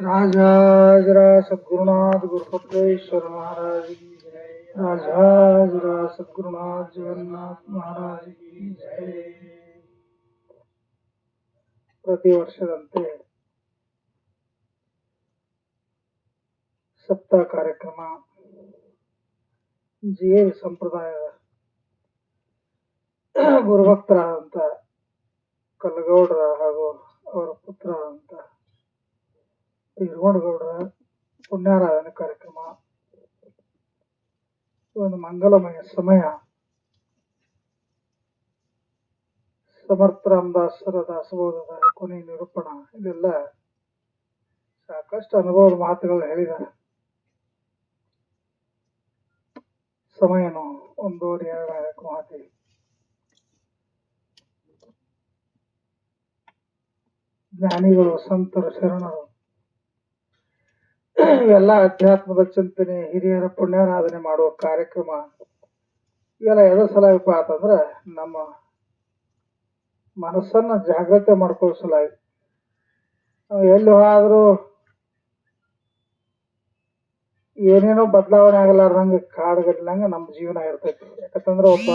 राजाजरा सद्गुरुनाथ गुरुपत्रेश्वर महाराज की जय राजाजरा सद्गुरुनाथ जगन्नाथ महाराज की जय ಪ್ರತಿ ವರ್ಷದಂತೆ ಸಪ್ತಾಹ ಕಾರ್ಯಕ್ರಮ ಜಿ ಸಂಪ್ರದಾಯದ ಗುರುಭಕ್ತರಾದಂಥ ಕಲ್ಲಗೌಡರ ಹಾಗೂ ಅವರ ಪುತ್ರ ಅಂತ. ಹಿರಗೊಂಡಗೌಡರ ಪುಣ್ಯಾರಾಧನೆ ಕಾರ್ಯಕ್ರಮ. ಒಂದು ಮಂಗಲಮಯ ಸಮಯ. ಸಮರ್ಥ ರಾಮದಾಸರ ದಾಸಬೋಧದ ಕೊನೆ ನಿರೂಪಣ. ಇದೆಲ್ಲ ಸಾಕಷ್ಟು ಅನುಭವದ ಮಾತುಗಳು ಹೇಳಿದ್ದಾರೆ. ಸಮಯನು ಒಂದೂವರೆ ಎರಡು ಮಾತಿದೆ ಜ್ಞಾನಿಗಳು, ಸಂತರು, ಶರಣರು. ಇವೆಲ್ಲ ಅಧ್ಯಾತ್ಮದ ಚಿಂತನೆ, ಹಿರಿಯರ ಪುಣ್ಯಾರಾಧನೆ ಮಾಡುವ ಕಾರ್ಯಕ್ರಮ. ಇವೆಲ್ಲ ಎದ್ರ ಸಲುವಾಗಿ ಅಂತಂದ್ರೆ ನಮ್ಮ ಮನಸ್ಸನ್ನ ಜಾಗ್ರತೆ ಮಾಡ್ಕೊಳ್ಳೋ ಎಲ್ಲಿ ಆದರೂ ಏನೇನೋ ಬದಲಾವಣೆ ಆಗಲಾರ್ದಂಗೆ ಕಾಡುಗಟ್ಲಂಗೆ ನಮ್ಮ ಜೀವನ ಇರ್ತೈತಿ. ಯಾಕಂತಂದ್ರೆ ಒಬ್ಬ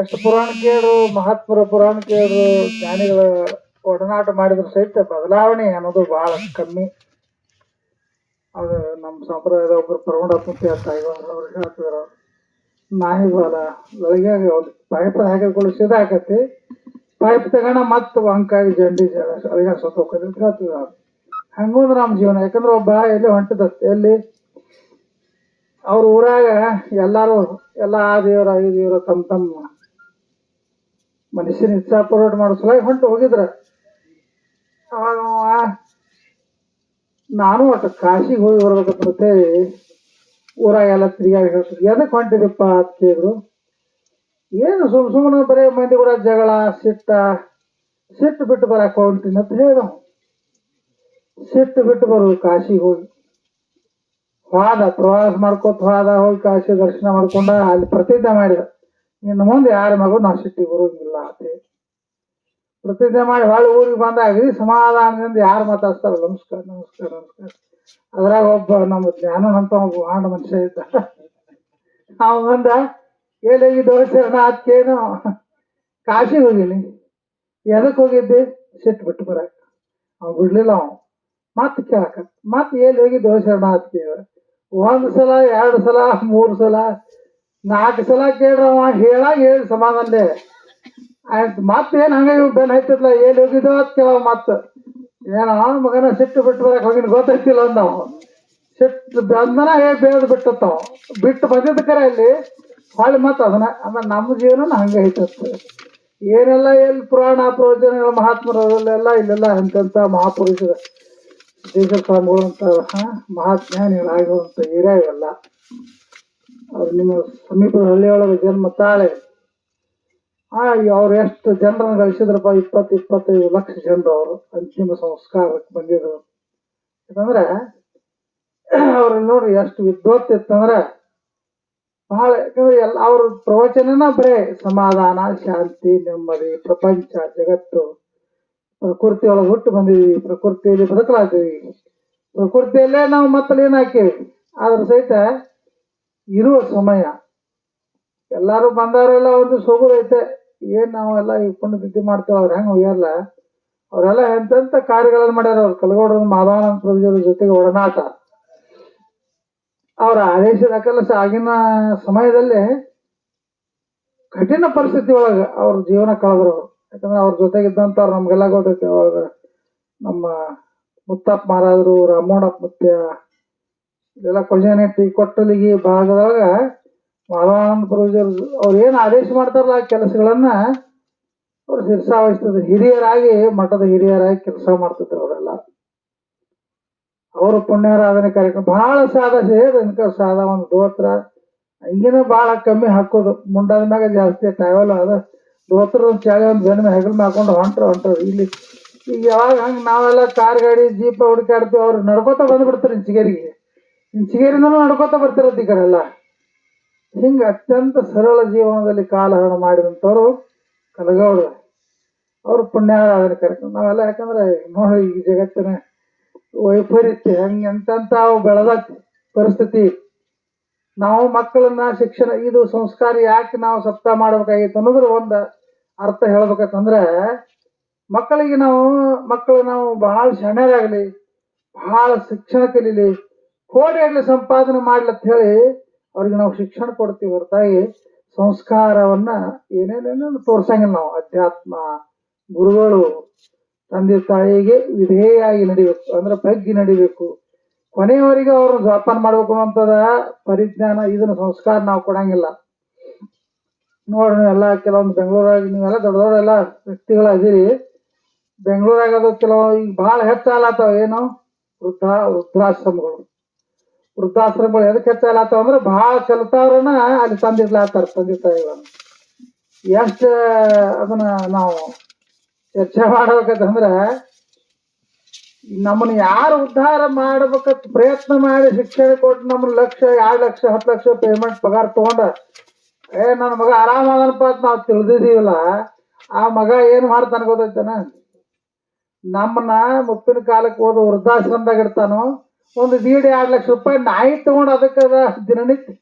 ಎಷ್ಟು ಪುರಾಣ ಕೇಳು ಮಹಾತ್ಮರ ಪುರಾಣ ಕೇಳು ಜ್ಞಾನಿಗಳ ಒಡನಾಟ ಮಾಡಿದ್ರು ಸಹಿತ ಬದಲಾವಣೆ ಅನ್ನೋದು ಬಹಳ ಕಮ್ಮಿ. ಅದು ನಮ್ಮ ಸಂಪ್ರದಾಯದ ಒಬ್ರು ಪ್ರೌಢತ್ಮತೆ ಅಂತ ಅವ್ರು ಹೇಳ್ತಿದ್ರು. ನಾಯಿ ಬಾಲ ಒಂದು ಪೈಪ್ ಹಾಕಿಕೊಳ್ಳಿ ಸೀದಾ ಆಕತಿ ಪೈಪ್ ತಗೋಣ ಮತ್ತೆ వంಕಾಯಿ ಜಂಡಿ ಅಳಿಗ ಸತ್ತು ಹೋಗ್ತದೆ ಅಂತ ಹೇಳ್ತಿದ್ರು ಅವ್ರು. ನಮ್ಮ ಜೀವನ. ಯಾಕಂದ್ರೆ ಒಬ್ಬ ಎಲ್ಲಿ ಹೊಂಟದತ್ತೆ ಎಲ್ಲಿ? ಅವ್ರ ಊರಾಗ ಎಲ್ಲಾರು, ಎಲ್ಲ ಆ ದೇವ್ರ, ಈ ದೇವ್ರ ತಮ್ಮ ತಮ್ಮ. ಮನುಷ್ಯನ ಇಚ್ಛಾ ಪರೋಟ ಮಾಡೋ ಸಲ ಹೊಂಟು ಹೋಗಿದ್ರ. ನಾನು ಒಟ್ಟು ಕಾಶಿಗೆ ಹೋಗಿ ಬರ್ಬೇಕಂತ ಊರಾಗ ಎಲ್ಲ ತಿರುಗಾಡಿ ಹೇಳ್ತಾರೆ ಏನಕ್ಕೆ ಹೊಂಟಿದಪ್ಪ ಅಂತ ಕೇಳಿದ್ರು. ಏನು ಸುಮ್ ಸುಮ್ಮನೆ ಬರೀ ಮಂದಿ ಕೂಡ ಜಗಳ, ಸಿಟ್ಟ, ಸಿಟ್ಟು ಬಿಟ್ಟು ಬರಕ್ಕೆ ಹೊಂಟಿನ ಅಂತ ಹೇಳಿದವು. ಸಿಟ್ಟು ಬಿಟ್ಟು ಬರೋದು ಕಾಶಿಗೆ ಹೋಗಿ. ಹೋದ, ಪ್ರವಾಸ ಮಾಡ್ಕೋತ ಹೋದ, ಹೋಗಿ ಕಾಶಿ ದರ್ಶನ ಮಾಡ್ಕೊಂಡ ಅಲ್ಲಿ ಪ್ರತಿಜ್ಞೆ ಮಾಡಿದ. ಇನ್ನು ಮುಂದೆ ಯಾರ ಮಗು ನಾವು ಸಿಟ್ಟಿಗೆ ಬರೋಂಗಿಲ್ಲ ಪ್ರತಿಜ್ಞೆ ಮಾಡಿ ಹೊಳ್ಳಿ ಊರಿಗೆ ಬಂದಾಗ ಸಮಾಧಾನದಿಂದ ಯಾರು ಮಾತಾಡ್ತಾರ ನಮಸ್ಕಾರ ನಮಸ್ಕಾರ ನಮಸ್ಕಾರ. ಅದ್ರಾಗ ಒಬ್ಬ ನಮ್ಮ ಜ್ಞಾನ ಅಂತ ಒಬ್ಬ ಆಂಡ ಮನುಷ್ಯ ಇದ್ದ ಅವ ಬಂದ, ಎಲ್ಲಿ ದೋಸೆ ಅದಕ್ಕೇನು ಕಾಶಿಗೆ ಹೋಗಿನಿ. ಎದಕ್ಕೆ ಹೋಗಿದ್ದೆ? ಸಿಟ್ಟು ಬಿಟ್ಟು ಬರಕ್ಕೆ ಅವ್ ಬಿಡ್ಲಿಲ್ಲ ಅವ. ಮತ್ತೆ ಕೇಳಕ ಮತ್ತೆ ಎಲ್ಲಿ ಹೋಗಿ ಅಂತ ಕೇಳ ಒಂದ್ ಸಲ, ಎರಡು ಸಲ, ಮೂರು ಸಲ ನಾಲ್ಕು ಸಲ ಕೇಳ್ರವ ಹೇಳ, ಹೇಳಿ ಸಮಾಧಾನ ಆಯ್ತು ಏನ್ ಹಂಗ ಇವ್ ಬೆನ್ ಹೈತಿರ್ಲ ಎಲ್ಲಿ ಹೋಗಿದ್ದೋ ಅಂತ ಕೇಳವ ಮತ್ ಏನ ಮಗನ ಸಿಟ್ಟು ಬಿಟ್ಟು ಬರಕ್ ಹೋಗಿನ ಗೊತ್ತೈತಿಲ್ಲ ನಾವು ಸಿಟ್ಟು ಬಂದನ ಹೇ ಬೇಡದ್ ಬಿಟ್ಟತ್ತವ ಬಿಟ್ಟು ಬಂದಿದ್ದ ಕರೆ ಅಲ್ಲಿ, ಹೊಳ್ಳಿ ಅದನ್ನ ಅಂದ್ರೆ ನಮ್ಮ ಜೀವನ ಹಂಗೆ ಐತತ್ತ ಏನೆಲ್ಲ ಎಲ್ಲಿ ಪುರಾಣ ಪ್ರವಚನಗಳ ಮಹಾತ್ಮರಲ್ಲೆಲ್ಲ ಇಲ್ಲೆಲ್ಲ ಅಂತಂತ ಮಹಾಪುರುಷರ. ದೇಶ ಮಹಾತ್ಮ ಆಗಿರುವಂಥ ಏರಿಯಾ ಇವೆಲ್ಲ ನಿಮ್ಮ ಸಮೀಪದ ಹಳ್ಳಿಯೊಳಗೆ ಜನ್ಮ ತಾಳೆ. ಆ ಅವ್ರು ಎಷ್ಟು ಜನರನ್ನ ಗಳಿಸಿದ್ರಪ್ಪ ಇಪ್ಪತ್ತು, ಇಪ್ಪತ್ತೈದು ಲಕ್ಷ ಜನರು ಅವರು, ಅಂತಿಮ ಸಂಸ್ಕಾರಕ್ಕೆ ಬಂದಿದ್ರು. ಯಾಕಂದ್ರೆ ಅವ್ರ ನೋಡ್ರಿ ಎಷ್ಟು ವಿದ್ವತ್ ಇತ್ತಂದ್ರೆ, ಬಹಳ, ಯಾಕಂದ್ರೆ ಎಲ್ಲ ಅವ್ರ ಪ್ರವಚನನ ಬರೇ ಸಮಾಧಾನ, ಶಾಂತಿ, ನೆಮ್ಮದಿ, ಪ್ರಪಂಚ, ಜಗತ್ತು. ಪ್ರಕೃತಿ ಒಳಗೆ ಹುಟ್ಟು ಬಂದೀವಿ ಪ್ರಕೃತಿಯಲ್ಲಿ ಬದುಕಲಾಗ್ತೀವಿ. ಪ್ರಕೃತಿಯಲ್ಲೇ ನಾವು ಮತ್ತಲ್ಲಿ ಏನ್ ಹಾಕೀವಿ? ಆದ್ರ ಸಹಿತ ಇರುವ ಸಮಯ. ಎಲ್ಲಾರು ಬಂದವರೆಲ್ಲ ಒಂದು ಐತೆ. ಏನ್ ನಾವೆಲ್ಲ ಈ ಪುಣ್ಯ ತಿಥಿ ಮಾಡ್ತೇವೆ ಅವ್ರು ಹೆಂಗ್ ಹೋಗ್ಯಾರಲ್ಲ ಅವರೆಲ್ಲ ಎಂತೆಂಥ ಕಾರ್ಯಗಳನ್ನು ಮಾಡ್ಯಾರ ಅವ್ರು? ಕಲಗೋಡ್ರ ಮಾಧವಾನಂದ ಪ್ರಭುಜರ ಜೊತೆಗೆ ಒಡನಾಟ. ಅವರ ಆದೇಶದ ಕೆಲಸ ಆಗಿನ ಸಮಯದಲ್ಲಿ ಕಠಿಣ ಪರಿಸ್ಥಿತಿ ಒಳಗೆ ಅವ್ರ ಜೀವನ ಕಳೆದ್ರು ಅವ್ರು. ಯಾಕಂದ್ರೆ ಅವ್ರ ಜೊತೆಗಿದ್ದಂಥವ್ರು ನಮ್ಗೆಲ್ಲ ಗೊತ್ತೈತೆ ಅವಾಗ ನಮ್ಮ ಮುತ್ತಪ್ಪ ಮಹಾರಾಜರು ರಾಮೋಣಪ್ಪ ಮುತ್ಯ ಇದೆಲ್ಲ ಕ್ವಶನ್ ಐತಿ ಕೊಟ್ಟಲಿಗೆ ಭಾಗದೊಳಗ ಮಾಧವಾನಂದ ಪೂರ್ವಜರು ಅವ್ರು ಏನು ಆದೇಶ ಮಾಡ್ತಾರಲ್ಲ ಆ ಕೆಲಸಗಳನ್ನ, ಅವ್ರು ಶಿರ್ಸಾವಹಿಸ್ತಿದ್ರು ಹಿರಿಯರಾಗಿ, ಮಠದ ಹಿರಿಯರಾಗಿ ಕೆಲಸ ಮಾಡ್ತಿದ್ರು ಅವರೆಲ್ಲ. ಅವರು ಪುಣ್ಯಾರಾಧನೆ ಕಾರ್ಯಕ್ರಮ ಬಹಳ ಸಾದ ಸೇರಿ ಸಾಧ ಒಂದು ದೋತ್ರ ಹಂಗಿನ ಬಹಳ ಕಮ್ಮಿ ಹಾಕೋದು. ಮುಂಡಾದ ಮ್ಯಾಗ ಜಾಸ್ತಿ ಟ್ರಾವೆಲ್ ಅದ ದೋತ್ರ ಒಂದು ಚಾಳಿ ಒಂದು ಮ್ಯಾಗ ಹೆಗಲ್ ಹಾಕೊಂಡು ಹೊಂಟ್ರ ಹೊಂಟ್ರ. ಇಲ್ಲಿ, ಈಗ ಯಾವಾಗ ಹಂಗೆ ನಾವೆಲ್ಲ ಕಾರ್ ಗಾಡಿ, ಜೀಪ ಹುಡುಕಾಡ್ತೀವಿ ಅವ್ರು ನಡ್ಕೋತ ಬಂದ್ಬಿಡ್ತಾರೆ ಇಂಚಿಗೇರಿಗೆ ಇಂಚಿಗೇರಿಂದನೂ ನಡ್ಕೋತ ಬರ್ತಿರತ್ತೆ ಈ ಕಡೆ ಹಿಂಗೆ ಅತ್ಯಂತ ಸರಳ ಜೀವನದಲ್ಲಿ ಕಾಲಹರಣ ಮಾಡಿದಂಥವ್ರು ಕಲಗೌಡ ಅವರು ಪುಣ್ಯ ಅದನ್ನ ಕರ್ಕೊಂಡು ನಾವೆಲ್ಲ ಯಾಕಂದ್ರೆ ನೋಡಿ ಈ ಜಗತ್ತಿನ ವೈಪರೀತ್ಯ ಹಂಗೆ ಎಂತೆಂತ ಬೆಳೆದ ಪರಿಸ್ಥಿತಿ. ನಾವು ಮಕ್ಕಳನ್ನ ಶಿಕ್ಷಣ, ಇದು ಸಂಸ್ಕಾರ ಯಾಕೆ ನಾವು ಸಪ್ತ ಮಾಡ್ಬೇಕಾಗಿತ್ತು ಅನ್ನೋದ್ರ ಒಂದು ಅರ್ಥ ಹೇಳ್ಬೇಕಂತಂದ್ರೆ, ಮಕ್ಕಳಿಗೆ ನಾವು, ಮಕ್ಕಳು ನಾವು ಬಹಳ ಶಾಣ್ಯರಾಗಲಿ ಬಹಳ ಶಿಕ್ಷಣ ಕಲೀಲಿ ಆಗಲಿ ಸಂಪಾದನೆ ಮಾಡ್ಲತ್ತ ಹೇಳಿ ಅವ್ರಿಗೆ ನಾವು ಶಿಕ್ಷಣ ಕೊಡ್ತೀವಿ ಹೊರತಾಗಿ ಸಂಸ್ಕಾರವನ್ನ ಏನೇನೇನೋ ತೋರ್ಸಂಗಿಲ್ಲ ನಾವು. ಅಧ್ಯಾತ್ಮ, ಗುರುಗಳು, ತಂದೆ ತಾಯಿಗೆ ವಿಧೇಯಾಗಿ ನಡಿಬೇಕು. ಅಂದ್ರೆ ಬಗ್ಗಿ ನಡಿಬೇಕು. ಕೊನೆಯವರೆಗೆ ಅವರು ಜೋಪಾನ ಮಾಡ್ಬೇಕು ಅನ್ನೋಂಥದ ಪರಿಜ್ಞಾನ, ಇದನ್ನ ಸಂಸ್ಕಾರ ನಾವು ಕೊಡಂಗಿಲ್ಲ. ನೋಡ್ರಿ ನೀವೆಲ್ಲ ಕೆಲವೊಂದು ಬೆಂಗಳೂರಾಗ ನೀವೆಲ್ಲ ದೊಡ್ಡ ದೊಡ್ಡ ವ್ಯಕ್ತಿಗಳು ಅದೀರಿ ಬೆಂಗಳೂರಾಗ ಅದು ಕೆಲವು ಈಗ ಭಾಳ ಹೆಚ್ಚಾಲತ್ತಾವ ಏನು? ವೃದ್ಧ, ವೃದ್ಧಾಶ್ರಮಗಳು. ವೃದ್ಧಾಶ್ರಮಗಳು ಎದಕ್ಕೆ ಹೆಚ್ಚಲಾತಾವ ಅಂದ್ರೆ ಭಾಳ ಕಲಿತವ್ರನ್ನ ಅಲ್ಲಿ ತಂದಿರ್ಲಾತಾರ ತಂದೆ ತಾಯಿಗಳನ್ನ ಎಷ್ಟು ಅದನ್ನ ನಾವು ಚರ್ಚೆ ಮಾಡ್ಬೇಕಂತಂದ್ರೆ, ನಮ್ಮನ್ನ ಯಾರು ಉದ್ಧಾರ ಮಾಡ್ಬೇಕ ಪ್ರಯತ್ನ ಮಾಡಿ ಶಿಕ್ಷಣ ಕೊಟ್ಟು ನಮ್ಮ ಲಕ್ಷ, ಎರಡು ಲಕ್ಷ, ಹತ್ತು ಲಕ್ಷ ಪೇಮೆಂಟ್ ಪಗಾರ ತಗೊಂಡ, ಏ ನನ್ನ ಮಗ ಆರಾಮ ಅದನಪ್ಪ ಅಂತ ನಾವು ತಿಳಿದಿದೀವಲ್ಲ ಆ ಮಗ ಏನು ಮಾಡ್ತಾನೆ ಗೊತ್ತೈತನ ನಮ್ಮನ್ನ ಮುಪ್ಪಿನ ಕಾಲಕ್ಕೆ ಹೋದ ವೃದ್ಧಾಶ್ರಮದಾಗ ಇಡ್ತಾನೋ ಒಂದು ದೀಡ್ ಎರಡು ಲಕ್ಷ ರೂಪಾಯಿ ನಾಯಿ ತಗೊಂಡು ಅದಕ್ಕೆ ಅದ ದಿನನಿತ್ಯ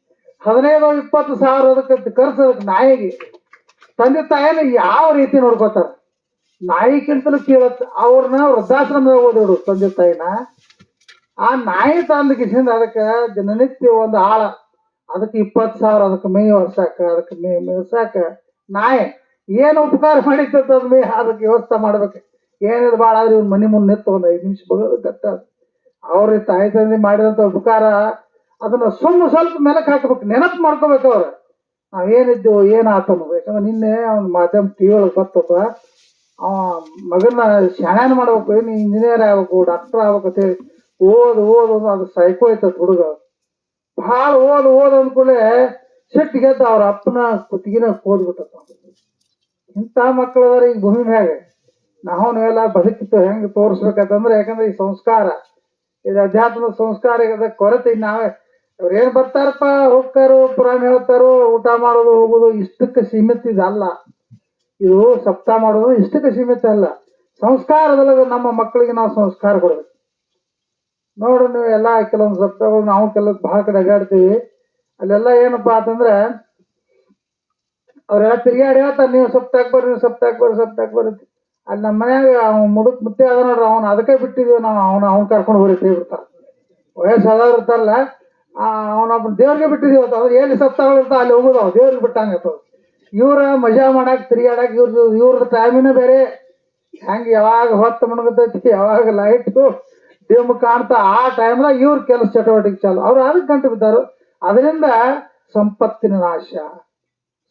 ಹದಿನೈದು, ಇಪ್ಪತ್ತು ಸಾವಿರ ಅದಕ್ಕೆ ಖರ್ಚು ಅದಕ್ಕೆ ನಾಯಿಗೆ. ತಂದೆ ತಾಯಿನ ಯಾವ ರೀತಿ ನೋಡ್ಕೋತಾರ? ನಾಯಿಗಿಂತಲೂ ಕೇಳತ್ತ. ಅವ್ರನ್ನ ವೃದ್ಧಾಶ್ರಮದಾಗ ಓದಿಡು ತಂದೆ ತಾಯಿನ. ಆ ನಾಯಿ ತಂದ ಕಿಸಿಂದ ಅದಕ್ಕೆ ದಿನನಿತ್ಯ ಒಂದು ಆಳ ಅದಕ್ಕೆ ಇಪ್ಪತ್ತು ಸಾವಿರ ಅದಕ್ಕೆ ಮೇ ಹೊರ್ಸಾಕ ಅದಕ್ಕೆ ಮೇ ಮೇಯ್ಸಾಕ ನಾಯಿ ಏನು ಉಪಕಾರ ಅದ್ ಮೇ ಅದಕ್ಕೆ ವ್ಯವಸ್ಥೆ ಮಾಡ್ಬೇಕು. ಏನಿದೆ ಭಾಳ ಆದ್ರೆ ಇವ್ರ ಮನೆ ಮುಂದೆ ನಿಂತು ಒಂದು ಐದು ನಿಮಿಷ ಬಗೋದು ಗಟ್ಟ ಅವ್ರ ತಾಯಿ ತಂದೆ ಮಾಡಿದಂತ ಉಪಕಾರ, ಅದನ್ನ ಸುಮ್ಮ ಸ್ವಲ್ಪ ಮೆಲಕ್ ಹಾಕ್ಬೇಕು, ನೆನಪು ಮಾಡ್ಕೋಬೇಕು ಅವ್ರು. ನಾವೇನಿದ್ದೆವು ಏನಿದ್ದು ಅನ್ನೋದು ಯಾಕಂದ್ರೆ ನಿನ್ನೆ ಅವ್ನ ಮಾಧ್ಯಮ ಟಿ ಒಳಗೆ ಬರ್ತಪ್ಪ ಅವ ಮಗನ ಶಾಣ್ಯಾನ ಮಾಡ್ಬೇಕು ನೀ ಇಂಜಿನಿಯರ್ ಆಗ್ಬೇಕು ಡಾಕ್ಟರ್ ಆಗ್ಬೇಕು ಅಂತೇಳಿ ಓದು ಓದು ಅನ್ನೋ ಅದು ಸೈಕೋ ಐತ ಹುಡುಗ. ಭಾಳ ಓದ್ ಓದ್ ಸಿಟ್ಟಿಗೆ ಗೆದ್ದ ಅವ್ರ ಅಪ್ಪನ ಕುತ್ತಿಗೆನ ಕೋದ್ಬಿಟ್ಟಪ್ಪ ಇಂಥ ಮಕ್ಕಳು ಈಗ ಭೂಮಿ ಮ್ಯಾಗ. ನಾವು ಎಲ್ಲ ಬದುಕಿತ್ತು ಹೆಂಗೆ ತೋರಿಸ್ಬೇಕಂತಂದ್ರೆ, ಯಾಕಂದ್ರೆ ಈ ಸಂಸ್ಕಾರ. ಇದು ಅಧ್ಯಾತ್ಮ ಸಂಸ್ಕಾರ ಇದೆ ಕೊರತೆ ನಾವೇ. ಅವ್ರು ಏನ್ ಬರ್ತಾರಪ್ಪ? ಹೋಗ್ತಾರೋ, ಪುರಾಣ ಹೇಳ್ತಾರೋ, ಊಟ ಮಾಡೋದು, ಹೋಗೋದು, ಇಷ್ಟಕ್ಕೆ ಸೀಮಿತ ಇದಲ್ಲ. ಇದು ಸಪ್ತ ಮಾಡೋದು ಇಷ್ಟಕ್ಕೆ ಸೀಮಿತ ಅಲ್ಲ. ಸಂಸ್ಕಾರದೊಳಗೆ ನಮ್ಮ ಮಕ್ಕಳಿಗೆ ನಾವು ಸಂಸ್ಕಾರ ಕೊಡ್ಬೇಕು. ನೋಡು ನೀವು ಎಲ್ಲ ಕೆಲವೊಂದು ಸಪ್ತಾಹಗಳು ನಾವು ಕೆಲವು ಬಹಳ ಕಡೆ ಅಡ್ಡಾಡ್ತೀವಿ. ಅಲ್ಲೆಲ್ಲ ಏನಪ್ಪಾ ಅಂತಂದ್ರೆ, ಅವ್ರೆಲ್ಲ ತಿರ್ಗಾಡಿ ಹೇಳ್ತಾರೆ, ನೀವು ಸಪ್ತಾಕ್ ಬರ್ರಿ, ನೀವು ಸಪ್ತಾಕ್ ಬರ್ರಿ ಸಪ್ತಾಕ್ ಬರ್ರಿ. ಅಲ್ಲಿ ನಮ್ಮ ಮನ್ಯಾಗ ಅವ್ನ ಮುದುಕ್ ಮುತ್ತೆ ಅದ ನೋಡ್ರಿ, ಅವ್ನ ಅದಕ್ಕೆ ಬಿಟ್ಟಿದ್ವಿ ನಾವು, ಅವ್ನ ಅವ್ನ ಕರ್ಕೊಂಡು ಹೋಗಿ ಬಿಡ್ತಾರೆ ವಯಸ್ಸಾದವ್ರು ಇರ್ತಾರಲ್ಲ ಅವನೊಬ್ಬ ದೇವ್ರಿಗೆ ಬಿಟ್ಟಿದ್ವಿ ಅಂತ ಅವ್ರು ಎಲ್ಲಿ ಸಪ್ತಾಗಳು ಇರ್ತಾವ ಅಲ್ಲಿ ಹೋಗೋದು ಅವ್ ದೇವ್ರಿಗೆ ಬಿಟ್ಟಂಗ ಇವ್ರ ಮಜಾ ಮಾಡಕ್ ತಿರುಗಾಡಕ್ ಇವ್ರದ್ದು ಇವ್ರದ್ದು ಟೈಮಿನ ಬೇರೆ. ಹೆಂಗ್ ಯಾವಾಗ ಹೊತ್ತು ಮುಣಗತೈತಿ, ಯಾವಾಗ ಲೈಟು ಡಿಮ್ ಕಾಣ್ತಾ, ಆ ಟೈಮ್ದಾಗ ಇವ್ರ ಕೆಲಸ ಚಟುವಟಿಕೆ ಚಾಲು. ಅವ್ರು ಅದಕ್ಕೆ ಗಂಟು ಬಿದ್ದಾರು. ಅದರಿಂದ ಸಂಪತ್ತಿನ ನಾಶ.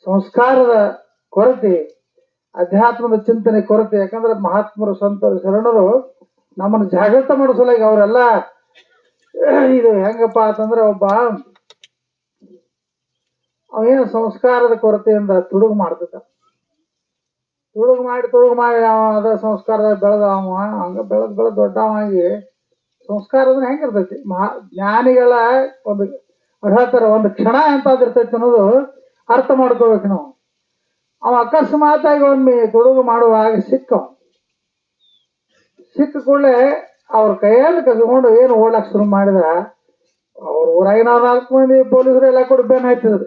ಸಂಸ್ಕಾರದ ಕೊರತೆ. ಅಧ್ಯಾತ್ಮದ ಚಿಂತನೆ ಕೊರತೆ. ಯಾಕಂದ್ರೆ ಮಹಾತ್ಮರು, ಸಂತರು, ಶರಣರು ನಮ್ಮನ್ನು ಜಾಗೃತ ಮಾಡಿಸಲಾಗಿ ಅವರೆಲ್ಲ, ಇದು ಹೆಂಗಪ್ಪ ಅಂತಂದ್ರೆ ಒಬ್ಬ ಅವೇನು ಸಂಸ್ಕಾರದ ಕೊರತೆಯಿಂದ ತುಡುಗು ಮಾಡ್ತಿದ್ದ. ತುಡುಗು ಮಾಡಿ ತುಡುಗು ಮಾಡಿ ಅವ ಅದ ಸಂಸ್ಕಾರದಾಗ ಬೆಳೆದ ಅವ, ಹಂಗ ಬೆಳೆದ್ ಬೆಳೆದ್ ದೊಡ್ಡವಾಗಿ ಸಂಸ್ಕಾರ ಅಂದ್ರೆ ಹೆಂಗಿರ್ತೈತಿ ಮಹಾ ಜ್ಞಾನಿಗಳ ಒಂದು ಅರ್ಹತರ ಒಂದು ಕ್ಷಣ ಎಂತಾದಿರ್ತೈತಿ ಅನ್ನೋದು ಅರ್ಥ ಮಾಡ್ಕೋಬೇಕು ನಾವು. ಅವ ಅಕಸ್ಮಾತಾಗಿ ಒಮ್ಮೆ ತುಡುಗು ಮಾಡುವಾಗ ಸಿಕ್ಕ. ಸಿಕ್ಕ ಕೂಡಲೇ ಅವ್ರ ಕೈಯಲ್ಲಿ ಕಸ್ಕೊಂಡು ಏನು ಓಡಕ್ಕೆ ಶುರು ಮಾಡಿದ ಅವ್ರ ಊರಾಗಿ ನಾವು ನಾಲ್ಕು ಮಂದಿ ಪೊಲೀಸರು ಎಲ್ಲ ಕೂಡ ಬೆನ್ ಹತ್ತಿದ್ರು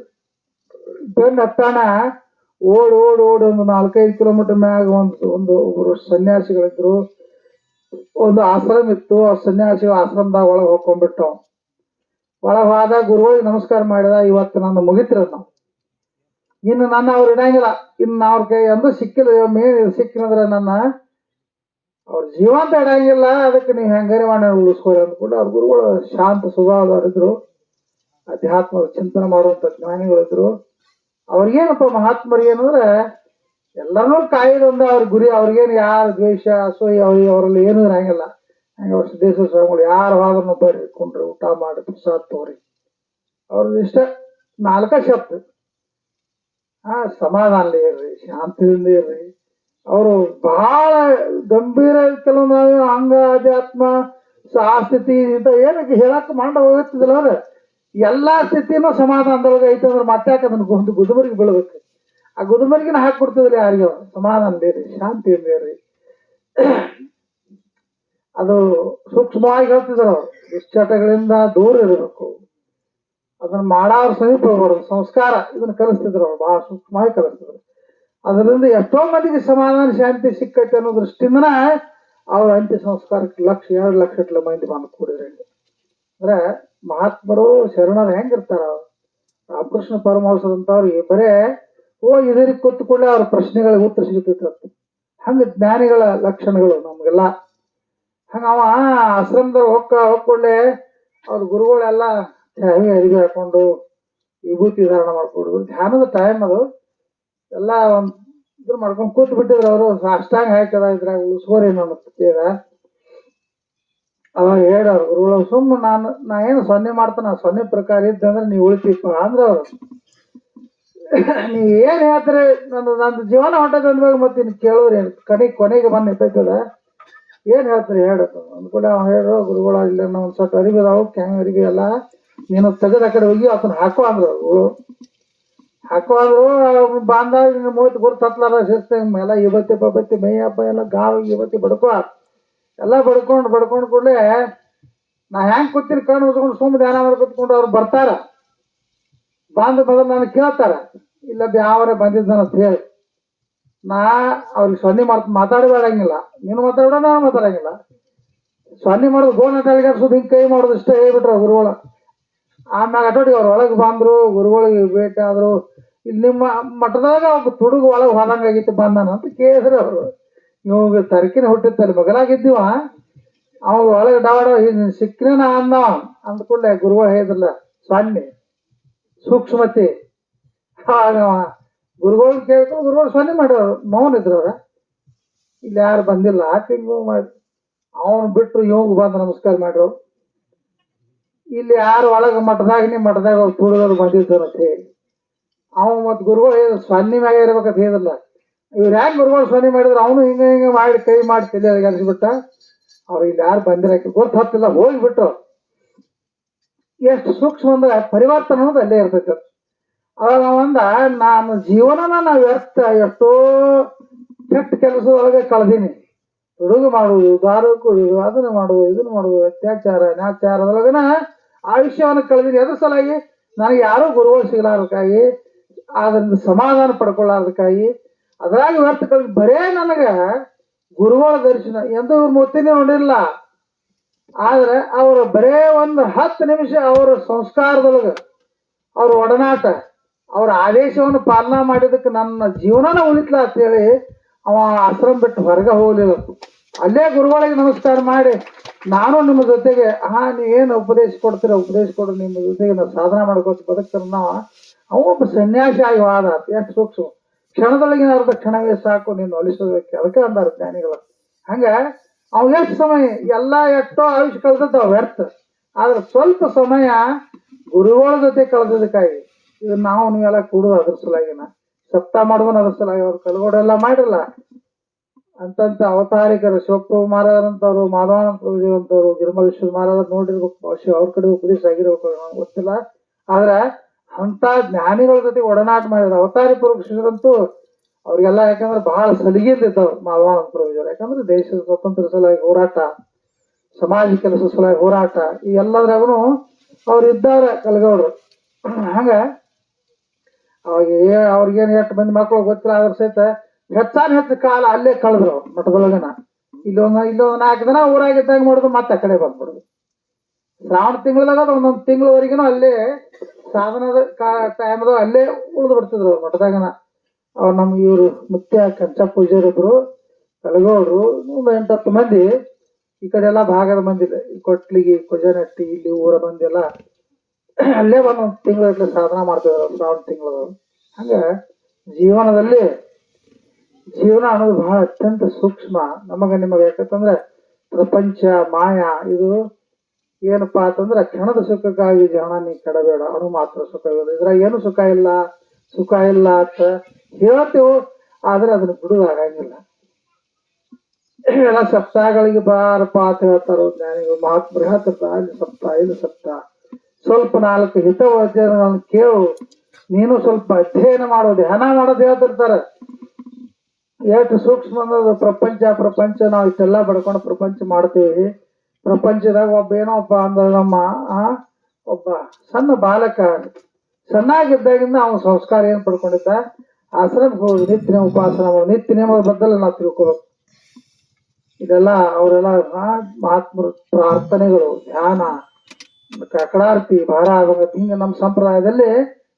ಬೆನ್ ಹತ್ತಾಣ ಓಡ್ ಓಡ್ ಓಡ್ ಒಂದು ನಾಲ್ಕೈದು ಕಿಲೋಮೀಟರ್ ಮ್ಯಾಗ ಒಂದು ಒಂದು ಒಬ್ರು ಸನ್ಯಾಸಿಗಳಿದ್ರು. ಒಂದು ಆಶ್ರಮ ಇತ್ತು, ಆ ಸನ್ಯಾಸಿ ಆಶ್ರಮದಾಗ ಒಳಗೆ ಹೋಗ್ಕೊಂಡ್ಬಿಟ್ಟು ಒಳಗೆ ಹೋದ ಗುರುಗಳಿಗೆ ನಮಸ್ಕಾರ ಮಾಡಿದ, ಇವತ್ತು ನಾನು ಮುಗಿತಿರೋದು ನಾವು. ಇನ್ನು ನನ್ನ ಅವ್ರು ಇಡಂಗಿಲ್ಲ. ಇನ್ನು ಅವ್ರ ಕೈ ಅಂದ್ರೆ ಸಿಕ್ಕಿಲ್ಲ ಮೇನ್ ಸಿಕ್ಕಿನಂದ್ರೆ ನನ್ನ ಅವ್ರ ಜೀವಂತ ಇಡಂಗಿಲ್ಲ, ಅದಕ್ಕೆ ನೀವು ಹೆಂಗರಿ ಮಾಡಿ ಉಳಿಸ್ಕೊಳ್ಳಿ ಅಂದ್ಕೊಂಡು ಅವ್ರ ಗುರುಗಳು ಶಾಂತ ಸ್ವಭಾವದವರಿದ್ರು ಅಧ್ಯಾತ್ಮದ ಚಿಂತನೆ ಮಾಡುವಂತ ಜ್ಞಾನಿಗಳಿದ್ರು ಅವ್ರಿಗೇನಪ್ಪ ಮಹಾತ್ಮರಿಗೆ ಏನಂದ್ರೆ ಎಲ್ಲರನ್ನೂ ಕಾಯೋದೊಂದು ಅವ್ರ ಗುರಿ, ಅವ್ರಿಗೇನು ಯಾರು ದ್ವೇಷ, ಅಸೋಯಿ ಅವ್ರಿಗೆ ಅವರಲ್ಲಿ ಏನೂ ಇರಂಗಿಲ್ಲ. ಹಂಗೆ ಅವ್ರ ದೇಶ ಸ್ವಾಮಿಗಳು ಯಾರು ಹೋದ್ರೂ ಬರ್ರಿ ಕುಂಡ್ರಿ ಊಟ ಮಾಡಿ ಪ್ರಸಾದ ತೋರಿ. ಅವ್ರದ್ದು ಇಷ್ಟ ನಾಲ್ಕ ಶಬ್ದ. ಹಾ ಸಮಾಧಾನ ಇರ್ರಿ, ಶಾಂತಿಯಿಂದ ಇರ್ರಿ. ಅವರು ಬಹಳ ಗಂಭೀರ ಕೆಲವೊಂದು ಹಂಗ ಅಧ್ಯಾತ್ಮ ಆ ಸ್ಥಿತಿ ಇಂತ ಏನಕ್ಕೆ ಹೇಳಕ್ ಮಾಡ ಹೋಗುತ್ತಿದಿಲ್ಲ ಅವ್ರ ಎಲ್ಲಾ ಸ್ಥಿತಿನೂ ಸಮಾಧಾನದೊಳಗೆ ಐತೆ ಅಂದ್ರೆ ಮತ್ತೆ ಯಾಕೆ ಅದನ್ನ ಒಂದು ಗುದುಮರಿಗೆ ಬೀಳ್ಬೇಕು? ಆ ಗುದುಮರಿಗಿನ ಹಾಕ್ಬಿಡ್ತದ್ರಿ ಯಾರಿಗೋ? ಸಮಾಧಾನ ಬೇರೆ ಶಾಂತಿ ಬೇರೆ ಅದು ಸೂಕ್ಷ್ಮವಾಗಿ ಹೇಳ್ತಿದ್ರು ಅವ್ರು. ದುಶ್ಚಟಗಳಿಂದ ದೂರ ಇರಬೇಕು. ಅದನ್ನ ಮಾಡಾರ ಸಮೀಪ ಬರೋದು ಸಂಸ್ಕಾರ, ಇದನ್ನ ಕಲಿಸ್ತಿದ್ರು ಅವ್ರು, ಬಹಳ ಸೂಕ್ಷ್ಮವಾಗಿ ಕಲಿಸ್ತಿದ್ರು. ಅದರಿಂದ ಎಷ್ಟೋ ಮಂದಿಗೆ ಸಮಾಧಾನ, ಶಾಂತಿ ಸಿಕ್ಕೈತೆ ಅನ್ನೋ ದೃಷ್ಟಿಯಿಂದನ ಅವ್ರ ಅಂತ್ಯ ಸಂಸ್ಕಾರಕ್ಕೆ ಲಕ್ಷ, ಎರಡು ಲಕ್ಷ ಇಟ್ಲ ಮಂದಿ ಬಂದು ಕೂಡಿದ್ರೆ ಅಂದ್ರೆ ಮಹಾತ್ಮರು, ಶರಣರು ಹೆಂಗಿರ್ತಾರ? ಅವ್ರು ರಾಮಕೃಷ್ಣ ಪರಮಹಂಸರಂತವ್ರಿಗೆ ಬರೇ, ಓ ಇದರಿಗೆ ಕೂತ್ಕೊಳ್ಳೆ, ಅವ್ರ ಪ್ರಶ್ನೆಗಳಿಗೆ ಉತ್ತರ ಸಿಗುತ್ತಿತ್ತು ಹಂಗ ಜ್ಞಾನಿಗಳ ಲಕ್ಷಣಗಳು ನಮ್ಗೆಲ್ಲ. ಹಂಗ ಅವ ಆಶ್ರಮದಾಗ ಹೋಗ್ಕ, ಹೋಗ್ಕೊಳ್ಳೆ, ಅವ್ರ ಗುರುಗಳೆಲ್ಲ ಚಾವಿ ಅರಿವಿ ಹಾಕೊಂಡು ವಿಭೂತಿ ಧಾರಣ ಮಾಡ್ಕೊಂಡು ಧ್ಯಾನದ ಟೈಮ್ ಅದು. ಎಲ್ಲ ಒಂದು ಇದ್ರ ಮಾಡ್ಕೊಂಡು ಕೂತ್ ಬಿಟ್ಟಿದ್ರು ಅವರು. ಅಷ್ಟಾಂಗ ಹಾಕದ ಇದ್ರಾಗ ಉಳಿಸ್ಕೋರಿ ನನ್ನ ಕೇಳ. ಅವಾಗ ಹೇಳೋರು ಗುರುಗಳು ಸುಮ್ಮನೆ ನಾನು, ನಾ ಏನು ಸೊನ್ನೆ ಮಾಡ್ತಾನ. ಸೊನ್ನೆ ಪ್ರಕಾರ ಇದ್ದಂದ್ರೆ ನೀವು ಉಳಿತೀಪ ಅಂದ್ರೆ ಅವರು. ನೀ ಏನ್ ಹೇಳ್ತಾರೆ? ನನ್ನ ನನ್ನ ಜೀವನ ಹೊಂಟದ ಅಂದ್ಮೇಲೆ ಮತ್ತೆ ಇನ್ನು ಏನು? ಕಡೆ ಕೊನೆಗೆ ಬಂದು ನಿಂತೈತದ. ಏನ್ ಹೇಳ್ತಾರೆ? ಹೇಳ. ಅಂದ್ಕೊಂಡೆ ಅವ್ನು ಹೇಳೋ ಗುರುಗಳು, ಇಲ್ಲ ಒಂದು ಸ್ವಲ್ಪ ಅರಿವಿ ಅದಾವು ಕ್ಯಾಂಗ್ ಅರಿವಿ ಎಲ್ಲ ನೀನು ತೆಗೆದ ಕಡೆ ಹೋಗಿ ಅದನ್ನ ಹಾಕೋ ಅಂದ್ರು ಅವರು. ಹಾಕೋ ಅಂದ್ರು ನಿನ್ನ ಮೂವತ್ತು ಗುರು ತತ್ಲಾರ ಶಿಸ್ತ ಎಲ್ಲ ಇವತ್ತಿ ಬಬತ್ತಿ ಮೈ ಹಬ್ಬ ಎಲ್ಲ ಗಾವ್ ಇವತ್ತಿ ಬಡ್ಕೋ. ಎಲ್ಲ ಬಡ್ಕೊಂಡು ಬಡ್ಕೊಂಡು ಕೂಡಲೇ ನಾ ಹೆಂಗ್ ಕೂತೀನಿ ಕಣ್ಣು ಮುಚ್ಕೊಂಡು ಸುಮ್ಮನೆ ಧ್ಯಾನ ಮಾಡಿ ಕೂತ್ಕೊಂಡು ಅವ್ರು ಬರ್ತಾರ. ಬಂದ ಮೊದಲು ನಾನು ಕೇಳ್ತಾರ, ಇಲ್ಲ ಯಾವರೇ ಬಂದಿದ್ದಾನ ಅಂತ ಹೇಳಿ ನಾ ಅವ್ರಿಗೆ ಸೊನ್ನೆ ಮಾಡ್ ಮಾತಾಡಬೇಡಂಗಿಲ್ಲ ನೀನು ಮಾತಾಡೋ ನಾನು ಮಾತಾಡಂಗಿಲ್ಲ. ಸೊನ್ನೆ ಮಾಡೋದು ಗೋಣ ತಲೆಗಾಡ್ಸೋದು ಹಿಂಗೆ ಕೈ ಮಾಡೋದು ಇಷ್ಟ ಹೇಳ್ಬಿಟ್ರು ಗುರುಗಳ ಆಮ್ಯಾಗ ಅಟೋಟಿಗೆ ಅವ್ರ ಒಳಗೆ ಬಂದ್ರು, ಗುರುಗಳಿಗೆ ಆದ್ರು ಇಲ್ಲಿ ನಿಮ್ಮ ಮಠದಾಗ ಒಬ್ಬ ತುಡುಗು ಒಳಗೆ ಹೋದಂಗ ಆಗಿತ್ತು ಬಂದಾನ ಅಂತ ಕೇಳಿದ್ರು ಅವರು. ಇವಾಗ ತರಕಿನ ಹುಟ್ಟಿತ್ತಲ್ಲಿ ಮಗಲಾಗಿದ್ದೀವ. ಅವಾಗ ಒಳಗೆ ಡಾವಾಡ ಸಿಕ್ಕಿನ ಅಂದ ಅಂದ್ಕೊಂಡೆ ಗುರುಗಳು ಹೇಳಿದ್ರಲ್ಲ ಸೊನ್ನೆ ಸೂಕ್ಷ್ಮತೆ. ಆಗ ಗುರುಗಳು ಕೇಳ್ಕೊಂಡು ಗುರುಗಳು ಸೊನ್ನೆ ಮಾಡೋರು ಮೌನ ಇದ್ರು ಅವ್ರ ಇಲ್ಲಿ ಯಾರು ಬಂದಿಲ್ಲ ತಿಂಗು ಮಾಡಿ. ಅವನು ಬಿಟ್ಟರು ಇವಾಗ ಬಂದು ನಮಸ್ಕಾರ ಮಾಡ್ರು. ಇಲ್ಲಿ ಯಾರು ಒಳಗ ಮಠದಾಗ, ನಿಮ್ಮ ಮಠದಾಗ ಅವ್ರು ಅಂತ ಹೇಳಿ. ಅವ ಮತ್ ಗುರುಗಳು ಹೇಳಿದ್ರು ಸೊನ್ನೆ ಮ್ಯಾಗ ಇರ್ಬೇಕಂತ ಹೇಳಿದ್ರಲ್ಲ. ಇವ್ರು ಯಾಕೆ ಗುರುಗಳು ಸ್ವಾಮಿ ಮಾಡಿದ್ರು? ಅವನು ಹಿಂಗೆ ಹಿಂಗೆ ಮಾಡಿ, ಕೈ ಮಾಡಿ ತಲೆ ಅನಿಸ್ಬಿಟ್ಟ ಅವ್ರು ಇಲ್ಲಿ ಯಾರು ಬಂದಿರಕ್ಕೆ ಗೊತ್ತು ಹತ್ತಿಲ್ಲ ಹೋಗ್ಬಿಟ್ಟು ಎಷ್ಟು ಸೂಕ್ಷ್ಮ ಅಂದ್ರೆ ಪರಿವರ್ತನೆ ಅನ್ನೋದು ಅಲ್ಲೇ ಇರ್ತೈತೆ. ಅವಾಗ ಅವ ಅಂದ, ನಾನು ಜೀವನನ ನಾವು ವ್ಯರ್ಥ, ಎಷ್ಟೋ ಕೆಟ್ಟ ಕೆಲಸದೊಳಗೆ ಕಳೆದೀನಿ. ಹುಡುಗ ಮಾಡುವುದು, ದಾರು ಕುಡಿಯುವುದು ಅದನ್ನ ಮಾಡುವುದು, ಇದನ್ನ ಮಾಡುವುದು, ಅತ್ಯಾಚಾರ, ಅನಾಚಾರದೊಳಗನ ಆಯುಷ್ಯವನ್ನು ಕಳೆದೀನಿ ಅದ್ರ ಸಲಾಗಿ ನನಗೆ ಯಾರೋ ಗುರುಗಳು ಸಿಗಲಾರ್ದಕ್ಕಾಗಿ, ಅದನ್ನ ಸಮಾಧಾನ ಪಡ್ಕೊಳ್ಳಾರ್ದಕ್ಕಾಗಿ ಅದ್ರಾಗ ವ್ಯರ್ಥ ಕಳೆದ ಬರೇ ನನಗೆ ಗುರುಗಳ ದರ್ಶನ ಎಂದೂ ಮುತ್ತಿನೇ ನೋಡಿಲ್ಲ. ಆದ್ರೆ ಅವರು ಬರೇ ಒಂದು ಹತ್ತು ನಿಮಿಷ ಅವರ ಸಂಸ್ಕಾರದೊಳಗೆ, ಅವ್ರ ಒಡನಾಟ, ಅವ್ರ ಆದೇಶವನ್ನು ಪಾಲನಾ ಮಾಡಿದಕ್ಕೆ ನನ್ನ ಜೀವನನ ಅಂತ ಅಂತೇಳಿ ಅವ ಆಶ್ರಮ ಬಿಟ್ಟು ಹೊರಗೆ ಹೋಗ್ಲಿಲ್ಲ. ಅಲ್ಲೇ ಗುರುಗಳಿಗೆ ನಮಸ್ಕಾರ ಮಾಡಿ, ನಾನು ನಿಮ್ಮ ಜೊತೆಗೆ, ಹಾ ನೀವೇನು ಉಪದೇಶ ಕೊಡ್ತೀರ, ಉಪದೇಶ ಕೊಡು ನಿಮ್ಮ ಜೊತೆಗೆ ನಾವು ಸಾಧನ ಮಾಡ್ಕೋತ ಬದುಕ್ತಾರನ್ನ ಅವನು ಅವ ಒಬ್ಬ ಸನ್ಯಾಸಿ ಆಗಿ ವಾದ ಎಷ್ಟು ಸೂಕ್ಷ್ಮ. ಕ್ಷಣದೊಳಗಿನ ಅರ್ಧ ಕ್ಷಣವೇ ಸಾಕು, ನೀನು ಒಲಿಸೋದಕ್ಕೆ ಅದಕ್ಕೆ ಅಂದಾರ ಜ್ಞಾನಿಗಳು. ಹಂಗ, ಅವ್ ಎಷ್ಟು ಸಮಯ, ಎಲ್ಲ ಎಷ್ಟೋ ಆಯುಷ್ ಕಳ್ದದ ವ್ಯರ್ಥ. ಆದ್ರೆ ಸ್ವಲ್ಪ ಸಮಯ ಗುರುಗಳ ಜೊತೆ ಕಳೆದದಕ್ಕಾಗಿ ಇದು ನಾವು ನೀವೆಲ್ಲ ಕೂಡುದು ಅದ್ರ ಸಲಾಗಿನ ಸಪ್ತಾ ಮಾಡುವನ ಅದ್ರ ಸಲಾಗಿ ಅವ್ರು ಕಲ್ಗೋಡೆಲ್ಲ ಮಾಡಿರಲ್ಲ. ಅಂತಂತ ಅವತಾರಿಕರು, ಶಿವಪ್ರಭು ಮಹಾರಾಜರಂತವ್ರು, ಮಾಧವಾನಂದ ಪ್ರಭುಜಿವಂತವ್ರು ಗಿರಿಮಲೇಶ್ವರ ಮಹಾರಾಜ್ ನೋಡಿರ್ಬೇಕು, ಬಹುಶಃ ಅವ್ರ ಕಡೆ ಉಪದೇಶ ಆಗಿರ್ಬೇಕು ನನಗೆ ಗೊತ್ತಿಲ್ಲ. ಆದ್ರೆ ಅಂತ ಜ್ಞಾನಿಗಳ ಜೊತೆ ಒಡನಾಟ ಮಾಡಿದ್ರು ಅವತಾರಿ ಪುರುಷರಂತೂ ಅವ್ರಿಗೆಲ್ಲ ಯಾಕಂದ್ರೆ ಬಹಳ ಮಾಧವಾನಂದ ಪ್ರಭುಜಿಯವರು ಯಾಕಂದ್ರೆ ದೇಶದ ಸ್ವತಂತ್ರ ಸಲುವಾಗಿ ಹೋರಾಟ, ಸಮಾಜ ಕೆಲಸ ಸಲುವಾಗಿ ಹೋರಾಟ, ಈ ಎಲ್ಲದ್ರಾಗೂ ಅವ್ರು ಇದ್ದಾರೆ ಕಲಗೌಡ್ರು. ಹಂಗ, ಅವಾಗ ಅವ್ರಿಗೇನ್ ಎಷ್ಟು ಮಂದಿ ಮಕ್ಕಳು ಗೊತ್ತಿಲ್ಲ ಅದ್ರ ಸಹಿತ ಹೆಚ್ಚಾನ್ ಹೆಚ್ಚು ಕಾಲ ಅಲ್ಲೇ ಕಳೆದ್ರು ಮಠದೊಳಗನ ಇಲ್ಲೊಂದು ಇಲ್ಲೊಂದು ನಾಲ್ಕು ದಿನ ಊರಾಗಿದ್ದಾಗ ಮಾಡೋದು ಮತ್ತೆ ಆ ಕಡೆ ಬಂದ್ಬಿಡುದು. ಶ್ರಾವಣ ತಿಂಗಳದಾಗ ಒಂದೊಂದು ತಿಂಗಳವರೆಗಿನ ಅಲ್ಲೇ ಸಾಧನದ ಟೈಮ್ದಾಗ ಅಲ್ಲೇ ಉಳಿದು ಬಿಡ್ತಿದ್ರು ಮಠದಾಗನ ಅವ್ರು ನಮ್ಮ ಇವರು ಮುಖ್ಯ ಕಂಚ ಪೂಜಾರಿದ್ರು ಕಳಗೋಡ್ರು, ಒಂದು ಎಂಟತ್ತು ಮಂದಿ ಈ ಕಡೆ ಎಲ್ಲ ಭಾಗದ ಮಂದಿ ಕೊಟ್ಲಿಗಿ, ಕೊಜನಟ್ಟಿ, ಇಲ್ಲಿ ಊರ ಮಂದಿ ಎಲ್ಲ ಅಲ್ಲೇ ಬಂದು ಒಂದು ತಿಂಗಳ ಸಾಧನ ಮಾಡ್ತಿದ್ರು ಶ್ರಾವಣ ತಿಂಗಳು ಹಂಗ ಜೀವನದಲ್ಲಿ ಜೀವನ ಅನ್ನೋದು ಬಹಳ ಅತ್ಯಂತ ಸೂಕ್ಷ್ಮ. ನಮಗ ನಿಮಗ ಯಾಕಂತಂದ್ರೆ ಪ್ರಪಂಚ, ಮಾಯ, ಇದು ಏನಪ್ಪಾ ಅಂತಂದ್ರೆ ಕ್ಷಣದ ಸುಖಕ್ಕಾಗಿ ಜೀವನ ನೀ ಕೆಡಬೇಡ. ಅಣು ಮಾತ್ರ ಸುಖ ಇರೋದು. ಇದ್ರಾಗ ಏನು ಸುಖ ಇಲ್ಲ? ಸುಖ ಇಲ್ಲ ಅಂತ ಹೇಳ್ತೇವೆ, ಆದ್ರೆ ಅದನ್ನ ಬಿಡುದಾಗಂಗಿಲ್ಲ ಎಲ್ಲ ಸಪ್ತಾಹಗಳಿಗೆ ಬಾರಪ್ಪ ಅಂತ ಹೇಳ್ತಾರೋ ಜ್ಞಾನಿಗಳು. ಮಹತ್ ಬೃಹತ್ ಅಲ್ಲಿ ಸಪ್ತಾಹ ಇದು ಸಪ್ತಾಹ. ಸ್ವಲ್ಪ ನಾಲ್ಕು ಹಿತವಚನಗಳನ್ನು ಕೇಳು. ನೀನು ಸ್ವಲ್ಪ ಅಧ್ಯಯನ ಮಾಡೋ, ಧ್ಯಾನ ಮಾಡೋದು ಹೇಳ್ತಿರ್ತಾರೆ. ಎಷ್ಟು ಸೂಕ್ಷ್ಮ ಅನ್ನೋದು ಪ್ರಪಂಚ ಪ್ರಪಂಚ ನಾವು ಇಷ್ಟೆಲ್ಲ ಬಡ್ಕೊಂಡು ಪ್ರಪಂಚ ಮಾಡ್ತೀವಿ. ಪ್ರಪಂಚದಾಗ ಒಬ್ಬ ಏನೋ ಒಬ್ಬ ಅಂದ್ರೆ ನಮ್ಮ ಒಬ್ಬ ಸಣ್ಣ ಬಾಲಕ, ಸಣ್ಣಾಗಿದ್ದಾಗಿಂದ ಅವನ ಸಂಸ್ಕಾರ ಏನು ಪಡ್ಕೊಂಡಿದ್ದ? ಆಶ್ರಮಕ್ಕೆ ಹೋಗಿ ನಿತ್ಯ ಉಪಾಸನ ಮಾಡಿ ನಿತ್ಯ ನೇಮದ ಬದಲು ನಾವು ತಿಳ್ಕೊಬೇಕು. ಇದೆಲ್ಲ ಅವರೆಲ್ಲ ಮಹಾತ್ಮರ ಪ್ರಾರ್ಥನೆಗಳು, ಧ್ಯಾನ ಕಕಡಾರ್ತಿ ಭಾರ ಆದಂಗ ಹಿಂಗ ನಮ್ಮ ಸಂಪ್ರದಾಯದಲ್ಲಿ